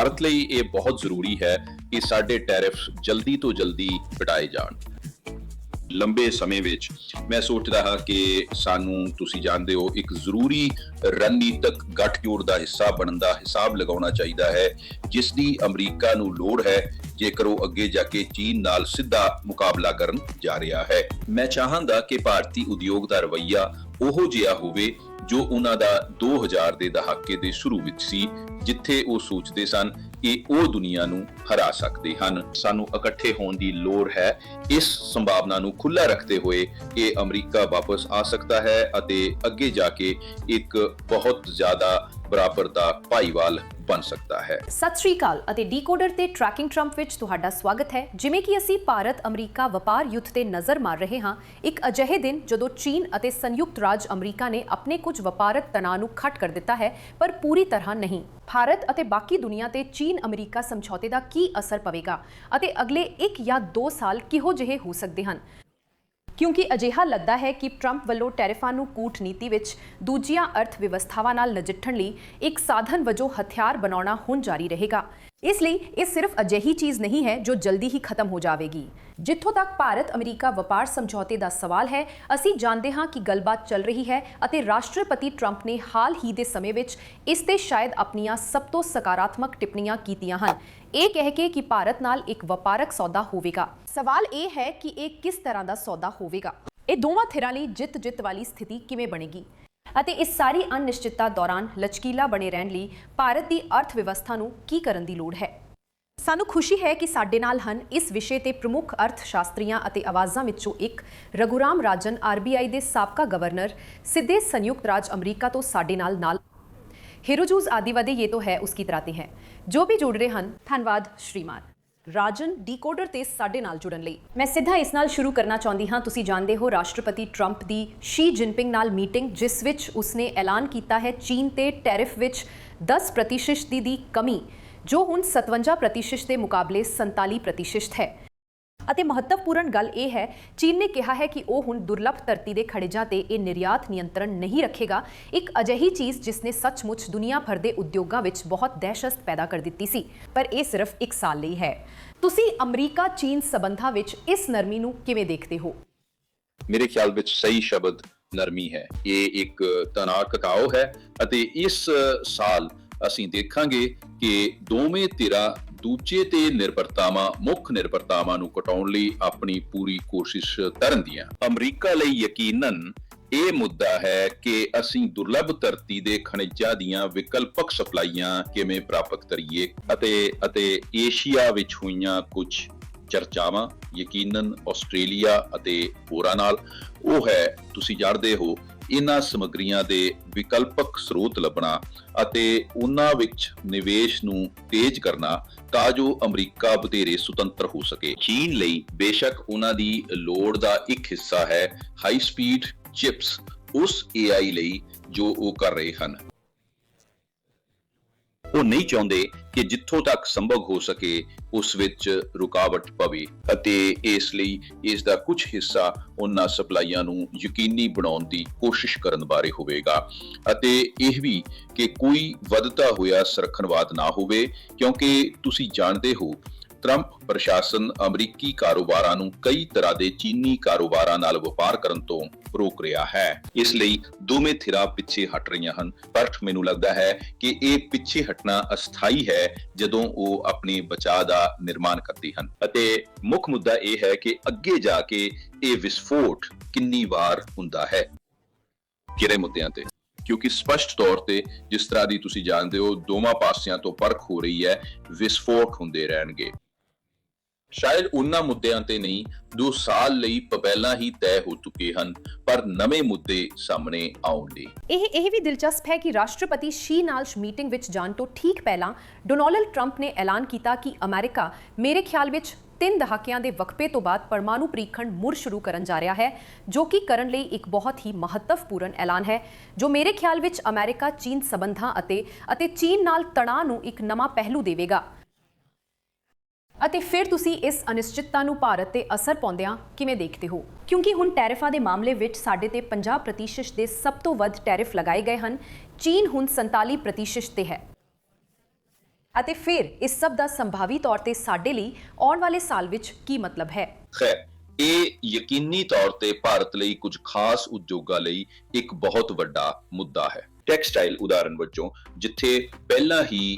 ਭਾਰਤ ਲਈ ਇਹ ਬਹੁਤ ਜ਼ਰੂਰੀ ਹੈ ਕਿ ਸਾਡੇ ਟੈਰਿਫਸ ਜਲਦੀ ਤੋਂ ਜਲਦੀ ਘਟਾਏ ਜਾਣ। ਲੰਬੇ ਸਮੇਂ ਵਿੱਚ ਮੈਂ ਸੋਚਦਾ ਹਾਂ ਕਿ ਸਾਨੂੰ ਤੁਸੀਂ ਜਾਣਦੇ ਹੋ, ਇੱਕ ਜ਼ਰੂਰੀ ਰਣਨੀਤਕ ਗੱਠਜੋੜ ਦਾ ਹਿੱਸਾ ਬਣਨ ਦਾ ਹਿਸਾਬ ਲਗਾਉਣਾ ਚਾਹੀਦਾ ਹੈ, ਜਿਸ ਦੀ ਅਮਰੀਕਾ ਨੂੰ ਲੋੜ ਹੈ, ਜੇਕਰ ਉਹ ਅੱਗੇ ਜਾ ਕੇ ਚੀਨ ਨਾਲ ਸਿੱਧਾ ਮੁਕਾਬਲਾ ਕਰਨ ਜਾ ਰਿਹਾ ਹੈ। ਮੈਂ ਚਾਹਾਂਗਾ ਕਿ ਭਾਰਤੀ ਉਦਯੋਗ ਦਾ ਰਵੱਈਆ ਉਹੋ ਜਿਹਾ ਹੋਵੇ ਜੋ ਉਹਨਾਂ ਦਾ 2000 ਦੇ ਦਹਾਕੇ ਦੇ ਸ਼ੁਰੂ ਵਿੱਚ ਸੀ, ਜਿੱਥੇ ਉਹ ਸੋਚਦੇ ਸਨ ਕਿ ਉਹ ਦੁਨੀਆ ਨੂੰ ਹਰਾ ਸਕਦੇ ਹਨ। ਸਾਨੂੰ ਇਕੱਠੇ ਹੋਣ ਦੀ ਲੋੜ ਹੈ। ਇਸ ਸੰਭਾਵਨਾ ਨੂੰ ਖੁੱਲਾ ਰੱਖਦੇ ਹੋਏ ਇਹ ਅਮਰੀਕਾ ਵਾਪਸ ਆ ਸਕਦਾ ਹੈ ਅਤੇ ਅੱਗੇ ਜਾ ਕੇ ਇੱਕ ਬਹੁਤ ਜ਼ਿਆਦਾ ਬਰਾਬਰ ਦਾ ਭਾਈਵਾਲ ਬਣ ਸਕਦਾ ਹੈ। ਸਤਿ ਸ਼੍ਰੀ ਅਕਾਲ ਅਤੇ ਡੀਕੋਡਰ ਤੇ ਟਰੈਕਿੰਗ ਟਰੰਪ ਵਿੱਚ ਤੁਹਾਡਾ ਸਵਾਗਤ ਹੈ। ਜਿਵੇਂ ਕਿ ਅਸੀਂ ਭਾਰਤ ਅਮਰੀਕਾ ਵਪਾਰ ਯੁੱਧ ਤੇ ਨਜ਼ਰ ਮਾਰ ਰਹੇ ਹਾਂ, ਇੱਕ ਅਜਿਹੇ ਦਿਨ ਜਦੋਂ ਚੀਨ ਅਤੇ ਸੰਯੁਕਤ ਰਾਜ ਅਮਰੀਕਾ ਨੇ ਆਪਣੇ ਕੁਝ ਵਪਾਰਕ ਤਣਾਅ ਨੂੰ ਖੱਟ ਕਰ ਦਿੱਤਾ ਹੈ, ਪਰ ਪੂਰੀ ਤਰ੍ਹਾਂ ਨਹੀਂ। ਭਾਰਤ ਅਤੇ ਬਾਕੀ ਦੁਨੀਆ ਤੇ ਚੀਨ ਅਮਰੀਕਾ ਸਮਝੌਤੇ ਦਾ ਕੀ ਅਸਰ ਪਵੇਗਾ ਅਤੇ ਅਗਲੇ 1 ਜਾਂ 2 ਸਾਲ ਕਿਹੋ ਜਿਹੇ ਹੋ ਸਕਦੇ ਹਨ? ਕਿਉਂਕਿ ਅਜਿਹਾ ਲੱਗਦਾ ਹੈ ਕਿ ਟਰੰਪ ਵੱਲੋਂ ਟੈਰਿਫਾਂ ਨੂੰ ਕੂਟਨੀਤੀ ਵਿੱਚ ਦੂਜੀਆਂ ਅਰਥ ਵਿਵਸਥਾਵਾਂ ਨਾਲ ਨਜਿੱਠਣ ਲਈ ਇੱਕ ਸਾਧਨ ਵਜੋਂ ਹਥਿਆਰ ਬਣਾਉਣਾ ਹੁਣ ਜਾਰੀ ਰਹੇਗਾ। ਇਸ ਲਈ ਇਹ ਸਿਰਫ ਅਜਿਹੀ ਚੀਜ਼ ਨਹੀਂ ਹੈ ਜੋ ਜਲਦੀ ਹੀ ਖਤਮ ਹੋ ਜਾਵੇਗੀ ਜਿੱਥੋਂ ਤੱਕ ਭਾਰਤ ਅਮਰੀਕਾ ਵਪਾਰ ਸਮਝੌਤੇ ਦਾ ਸਵਾਲ ਹੈ ਅਸੀਂ ਜਾਣਦੇ ਹਾਂ ਕਿ ਗੱਲਬਾਤ ਚੱਲ ਰਹੀ ਹੈ ਅਤੇ ਰਾਸ਼ਟਰਪਤੀ ਟਰੰਪ ਨੇ ਹਾਲ ਹੀ ਦੇ ਸਮੇਂ ਵਿੱਚ ਇਸ ਤੇ ਸ਼ਾਇਦ ਆਪਣੀਆਂ ਸਭ ਤੋਂ ਸਕਾਰਾਤਮਕ ਟਿੱਪਣੀਆਂ ਕੀਤੀਆਂ ਹਨ ਇਹ ਕਹਿ ਕੇ ਕਿ ਭਾਰਤ ਨਾਲ ਇੱਕ ਵਪਾਰਕ ਸੌਦਾ ਹੋਵੇਗਾ ਸਵਾਲ ਇਹ ਹੈ ਕਿ ਇਹ ਕਿਸ ਤਰ੍ਹਾਂ ਦਾ ਸੌਦਾ ਹੋਵੇਗਾ ਇਹ ਦੋਵਾਂ ਥਿਰਾਂ ਲਈ ਜਿੱਤ-ਜਿੱਤ ਵਾਲੀ ਸਥਿਤੀ ਕਿਵੇਂ ਬਣੇਗੀ ਅਤੇ ਇਸ ਸਾਰੀ ਅਨਿਸ਼ਚਿਤਤਾ ਦੌਰਾਨ ਲਚਕੀਲਾ ਬਣੇ ਰਹਿਣ ਲਈ ਭਾਰਤ ਦੀ ਅਰਥ ਵਿਵਸਥਾ ਨੂੰ ਕੀ ਕਰਨ ਦੀ ਲੋੜ ਹੈ? ਸਾਨੂੰ ਖੁਸ਼ੀ ਹੈ ਕਿ ਸਾਡੇ ਨਾਲ ਹਨ ਇਸ ਵਿਸ਼ੇ ਤੇ ਪ੍ਰਮੁੱਖ ਅਰਥ ਸ਼ਾਸਤਰੀਆਂ ਅਤੇ ਆਵਾਜ਼ਾਂ ਵਿੱਚੋਂ ਇੱਕ ਰਘੁਰਾਮ ਰਾਜਨ ਆਰਬੀਆਈ ਦੇ ਸਾਬਕਾ ਗਵਰਨਰ, ਸਿੱਧੇ ਸੰਯੁਕਤ ਰਾਜ ਅਮਰੀਕਾ ਤੋਂ ਸਾਡੇ ਨਾਲ ਨਾਲ ਹੀਰੋਜੂਜ਼ ਆਦੀਵਾਦੀ ਇਹ ਤੋਂ ਹੈ, ਉਸकी ਤਰਾਤੇ ਹੈ। ਜੋ ਵੀ ਜੁੜ ਰਹੇ ਹਨ, ਧੰਨਵਾਦ, ਸ਼੍ਰੀਮਾਨ। ਰਾਜਨ ਡੀਕੋਡਰ ਤੇ ਸਾਡੇ ਨਾਲ ਜੁੜਨ ਲਈ। ਮੈਂ ਸਿੱਧਾ ਇਸ ਨਾਲ ਸ਼ੁਰੂ ਕਰਨਾ ਚਾਹੁੰਦੀ ਹਾਂ। ਤੁਸੀਂ ਜਾਣਦੇ ਹੋ ਰਾਸ਼ਟਰਪਤੀ ਟਰੰਪ ਦੀ ਸ਼ੀ ਜਿਨਪਿੰਗ ਨਾਲ ਮੀਟਿੰਗ, ਜਿਸ ਵਿੱਚ ਉਸਨੇ ਐਲਾਨ ਕੀਤਾ ਹੈ ਚੀਨ ਤੇ ਟੈਰਿਫ ਵਿੱਚ 10% ਦੀ ਦੀ ਕਮੀ, ਜੋ ਹੁਣ 57% ਦੇ ਮੁਕਾਬਲੇ 47% ਹੈ। ਅਤੇ ਮਹੱਤਵਪੂਰਨ ਗੱਲ ਇਹ ਹੈ, ਚੀਨ ਨੇ ਕਿਹਾ ਹੈ ਕਿ ਉਹ ਹੁਣ ਦੁਰਲੱਭ ਧਰਤੀ ਦੇ ਖੜਿਜਾਂ ਤੇ ਇਹ ਨਿਰਯਾਤ ਨਿਯੰਤਰਣ ਨਹੀਂ ਰੱਖੇਗਾ। ਇੱਕ ਅਜਿਹੀ ਚੀਜ਼ ਜਿਸ ਨੇ ਸੱਚਮੁੱਚ ਦੁਨੀਆ ਭਰ ਦੇ ਉਦਯੋਗਾਂ ਵਿੱਚ ਬਹੁਤ ਦਹਿਸ਼ਤ ਪੈਦਾ ਕਰ ਦਿੱਤੀ ਸੀ, ਪਰ ਇਹ ਸਿਰਫ ਇੱਕ ਸਾਲ ਲਈ ਹੈ। ਤੁਸੀਂ ਅਮਰੀਕਾ ਚੀਨ ਸਬੰਧਾਂ ਵਿੱਚ ਇਸ ਨਰਮੀ ਨੂੰ ਕਿਵੇਂ ਦੇਖਦੇ ਹੋ? ਮੇਰੇ ਖਿਆਲ ਵਿੱਚ ਸਹੀ ਸ਼ਬਦ ਨਰਮੀ ਹੈ। ਇਹ ਇੱਕ ਤਣਾਅ ਘਟਾਓ ਹੈ ਅਤੇ ਇਸ ਸਾਲ ਅਸੀਂ ਦੇਖਾਂਗੇ ਕਿ ਦੋਵੇਂ ਧਿਰਾਂ ਦੂਜੇ ਤੇ ਨਿਰਭਰਤਾਵਾਂ, ਮੁੱਖ ਨਿਰਭਰਤਾਵਾਂ ਨੂੰ ਘਟਾਉਣ ਲਈ ਆਪਣੀ ਪੂਰੀ ਕੋਸ਼ਿਸ਼ ਕਰਨਦੀਆਂ ਅਮਰੀਕਾ ਲਈ ਯਕੀਨਨ ਇਹ ਮੁੱਦਾ ਹੈ ਕਿ ਅਸੀਂ ਦੁਰਲੱਭ ਧਰਤੀ ਦੇ ਖਣਿਜਾਂ ਦੀਆਂ ਵਿਕਲਪਕ ਸਪਲਾਈਆਂ ਕਿਵੇਂ ਪ੍ਰਾਪਤ ਕਰੀਏ ਅਤੇ ਅਤੇ ਏਸ਼ੀਆ ਵਿੱਚ ਹੋਈਆਂ ਕੁਝ ਚਰਚਾਵਾਂ, ਯਕੀਨਨ ਆਸਟ੍ਰੇਲੀਆ ਅਤੇ ਹੋਰਾਂ ਨਾਲ, ਉਹ ਹੈ, ਤੁਸੀਂ ਜਾਣਦੇ ਹੋ ਇਹਨਾਂ ਸਮੱਗਰੀਆਂ ਦੇ ਵਿਕਲਪਕ ਸਰੋਤ ਲੱਭਣਾ ਅਤੇ ਉਹਨਾਂ ਵਿੱਚ ਨਿਵੇਸ਼ ਨੂੰ ਤੇਜ਼ ਕਰਨਾ ਤਾਂ ਜੋ ਅਮਰੀਕਾ ਵਧੇਰੇ ਸੁਤੰਤਰ ਹੋ ਸਕੇ। ਚੀਨ ਲਈ ਬੇਸ਼ੱਕ ਉਹਨਾਂ ਦੀ ਲੋੜ ਦਾ ਇੱਕ ਹਿੱਸਾ ਹੈ ਹਾਈ ਸਪੀਡ ਚਿਪਸ, ਉਸ AI ਲਈ ਜੋ ਉਹ ਕਰ ਰਹੇ ਹਨ। ਉਹ ਨਹੀਂ ਚਾਹੁੰਦੇ ਕਿ ਜਿੱਥੋਂ ਤੱਕ ਸੰਭਵ ਹੋ ਸਕੇ ਉਸ ਵਿੱਚ ਰੁਕਾਵਟ ਪਵੇ ਅਤੇ ਇਸ ਲਈ ਇਸ ਦਾ ਕੁਝ ਹਿੱਸਾ ਉਹਨਾਂ ਸਪਲਾਈਆਂ ਨੂੰ ਯਕੀਨੀ ਬਣਾਉਣ ਦੀ ਕੋਸ਼ਿਸ਼ ਕਰਨ ਬਾਰੇ ਹੋਵੇਗਾ। ਅਤੇ ਇਹ ਵੀ ਕਿ ਕੋਈ ਵੱਧਦਾ ਹੋਇਆ ਸਰਖਣਵਾਦ ਨਾ ਹੋਵੇ, ਕਿਉਂਕਿ ਤੁਸੀਂ ਜਾਣਦੇ ਹੋ ਟਰੰਪ ਪ੍ਰਸ਼ਾਸਨ ਅਮਰੀਕੀ ਕਾਰੋਬਾਰਾਂ ਨੂੰ ਕਈ ਤਰ੍ਹਾਂ ਦੇ ਚੀਨੀ ਕਾਰੋਬਾਰਾਂ ਨਾਲ ਵਪਾਰ ਕਰਨ ਤੋਂ ਰੋਕ ਰਿਹਾ ਹੈ। ਇਸ ਲਈ ਦੋਵੇਂ ਧਿਰਾਂ ਪਿੱਛੇ ਹਟ ਰਹੀਆਂ ਹਨ। ਪਰ ਮੈਨੂੰ ਲੱਗਦਾ ਹੈ ਕਿ ਇਹ ਪਿੱਛੇ ਹਟਣਾ ਅਸਥਾਈ ਹੈ ਜਦੋਂ ਉਹ ਆਪਣੇ ਬਚਾਅ ਦਾ ਨਿਰਮਾਣ ਕਰਦੇ ਹਨ। ਅਤੇ ਮੁੱਖ ਮੁੱਦਾ ਇਹ ਹੈ ਕਿ ਅੱਗੇ ਜਾ ਕੇ ਇਹ ਵਿਸਫੋਟ ਕਿੰਨੀ ਵਾਰ ਹੁੰਦਾ ਹੈ। ਕਿਹੜੇ ਮੁੱਦਿਆਂ ਤੇ। ਕਿਉਂਕਿ ਸਪਸ਼ਟ ਤੌਰ ਤੇ ਜਿਸ ਤਰ੍ਹਾਂ ਦੀ ਤੁਸੀਂ ਜਾਣਦੇ ਹੋ, ਦੋਵਾਂ ਪਾਸਿਆਂ ਤੋਂ ਪਰਖ ਹੋ ਰਹੀ ਹੈ, ਵਿਸਫੋਟ ਹੁੰਦੇ ਰਹਿਣਗੇ। ਸ਼ਾਇਦ ਉਹਨਾਂ ਮੁੱਦਿਆਂ ਤੇ ਨਹੀਂ ਜੋ ਸਾਲ ਲਈ ਪਹਿਲਾਂ ਹੀ ਤੈਅ ਹੋ ਚੁੱਕੇ ਹਨ, ਪਰ ਨਵੇਂ ਮੁੱਦੇ ਸਾਹਮਣੇ ਆਉਣ ਇਹ ਇਹ ਵੀ ਦਿਲਚਸਪ ਹੈ ਕਿ ਰਾਸ਼ਟਰਪਤੀ ਸ਼ੀ ਨਾਲ ਮੀਟਿੰਗ ਵਿੱਚ ਜਾਣ ਤੋਂ ਠੀਕ ਪਹਿਲਾਂ ਡੋਨਾਲਡ ਟਰੰਪ ਨੇ ਐਲਾਨ ਕੀਤਾ ਕਿ ਅਮਰੀਕਾ ਮੇਰੇ ਖਿਆਲ ਵਿੱਚ ਤਿੰਨ ਦਹਾਕਿਆਂ ਦੇ ਵਕਫੇ ਤੋਂ ਬਾਅਦ ਪਰਮਾਣੂ ਪ੍ਰੀਖਣ ਮੁੜ ਸ਼ੁਰੂ ਕਰਨ ਜਾ ਰਿਹਾ ਹੈ, ਜੋ ਕਿ ਕਰਨ ਲਈ ਇੱਕ ਬਹੁਤ ਹੀ ਮਹੱਤਵਪੂਰਨ ਐਲਾਨ ਹੈ, ਜੋ ਮੇਰੇ ਖਿਆਲ ਵਿੱਚ ਅਮਰੀਕਾ ਚੀਨ ਸਬੰਧਾਂ ਅਤੇ ਅਤੇ ਚੀਨ ਨਾਲ ਤਣਾਅ ਨੂੰ ਇੱਕ ਨਵਾਂ ਪਹਿਲੂ ਦੇਵੇਗਾ। ਅਤੇ ਫਿਰ ਤੁਸੀਂ ਇਸ ਅਨਿਸ਼ਚਿਤਤਾ ਨੂੰ ਭਾਰਤ ਤੇ ਅਸਰ ਪਾਉਂਦਿਆਂ ਕਿਵੇਂ ਦੇਖਦੇ ਹੋ? ਕਿਉਂਕਿ ਹੁਣ ਟੈਰਿਫਾਂ ਦੇ ਮਾਮਲੇ ਵਿੱਚ ਸਾਡੇ ਤੇ 50% ਦੇ ਸਭ ਤੋਂ ਵੱਧ ਟੈਰਿਫ ਲਗਾਏ ਗਏ ਹਨ। ਚੀਨ ਹੁਣ 47% ਤੇ ਹੈ। ਅਤੇ ਫਿਰ ਇਸ ਸਭ ਦਾ ਸੰਭਾਵੀ ਤੌਰ ਤੇ ਸਾਡੇ ਲਈ ਆਉਣ ਵਾਲੇ ਸਾਲ ਵਿੱਚ ਕੀ ਮਤਲਬ ਹੈ? ਖੈਰ ਇਹ ਯਕੀਨੀ ਤੌਰ ਤੇ ਭਾਰਤ ਲਈ ਕੁਝ ਖਾਸ ਉਦਯੋਗਾਂ ਲਈ ਇੱਕ ਬਹੁਤ ਵੱਡਾ ਮੁੱਦਾ ਹੈ। ਟੈਕਸਟਾਈਲ ਉਦਾਹਰਨ ਵਜੋਂ, ਜਿੱਥੇ ਪਹਿਲਾਂ ਹੀ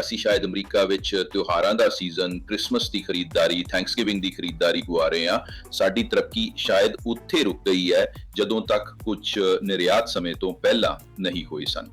ਅਸੀਂ ਸ਼ਾਇਦ ਅਮਰੀਕਾ ਵਿੱਚ ਤਿਉਹਾਰਾਂ ਦਾ ਸੀਜ਼ਨ, ਕ੍ਰਿਸਮਸ ਦੀ ਖਰੀਦਦਾਰੀ, ਥੈਂਕਸਗਿਵਿੰਗ ਦੀ ਖਰੀਦਦਾਰੀ ਗੁਆ ਰਹੇ ਹਾਂ, ਸਾਡੀ ਤਰੱਕੀ ਸ਼ਾਇਦ ਉੱਥੇ ਰੁਕ ਗਈ ਹੈ, ਜਦੋਂ ਤੱਕ ਕੁਝ ਨਿਰਯਾਤ ਸਮੇਂ ਤੋਂ ਪਹਿਲਾਂ ਨਹੀਂ ਹੋਏ ਸਨ।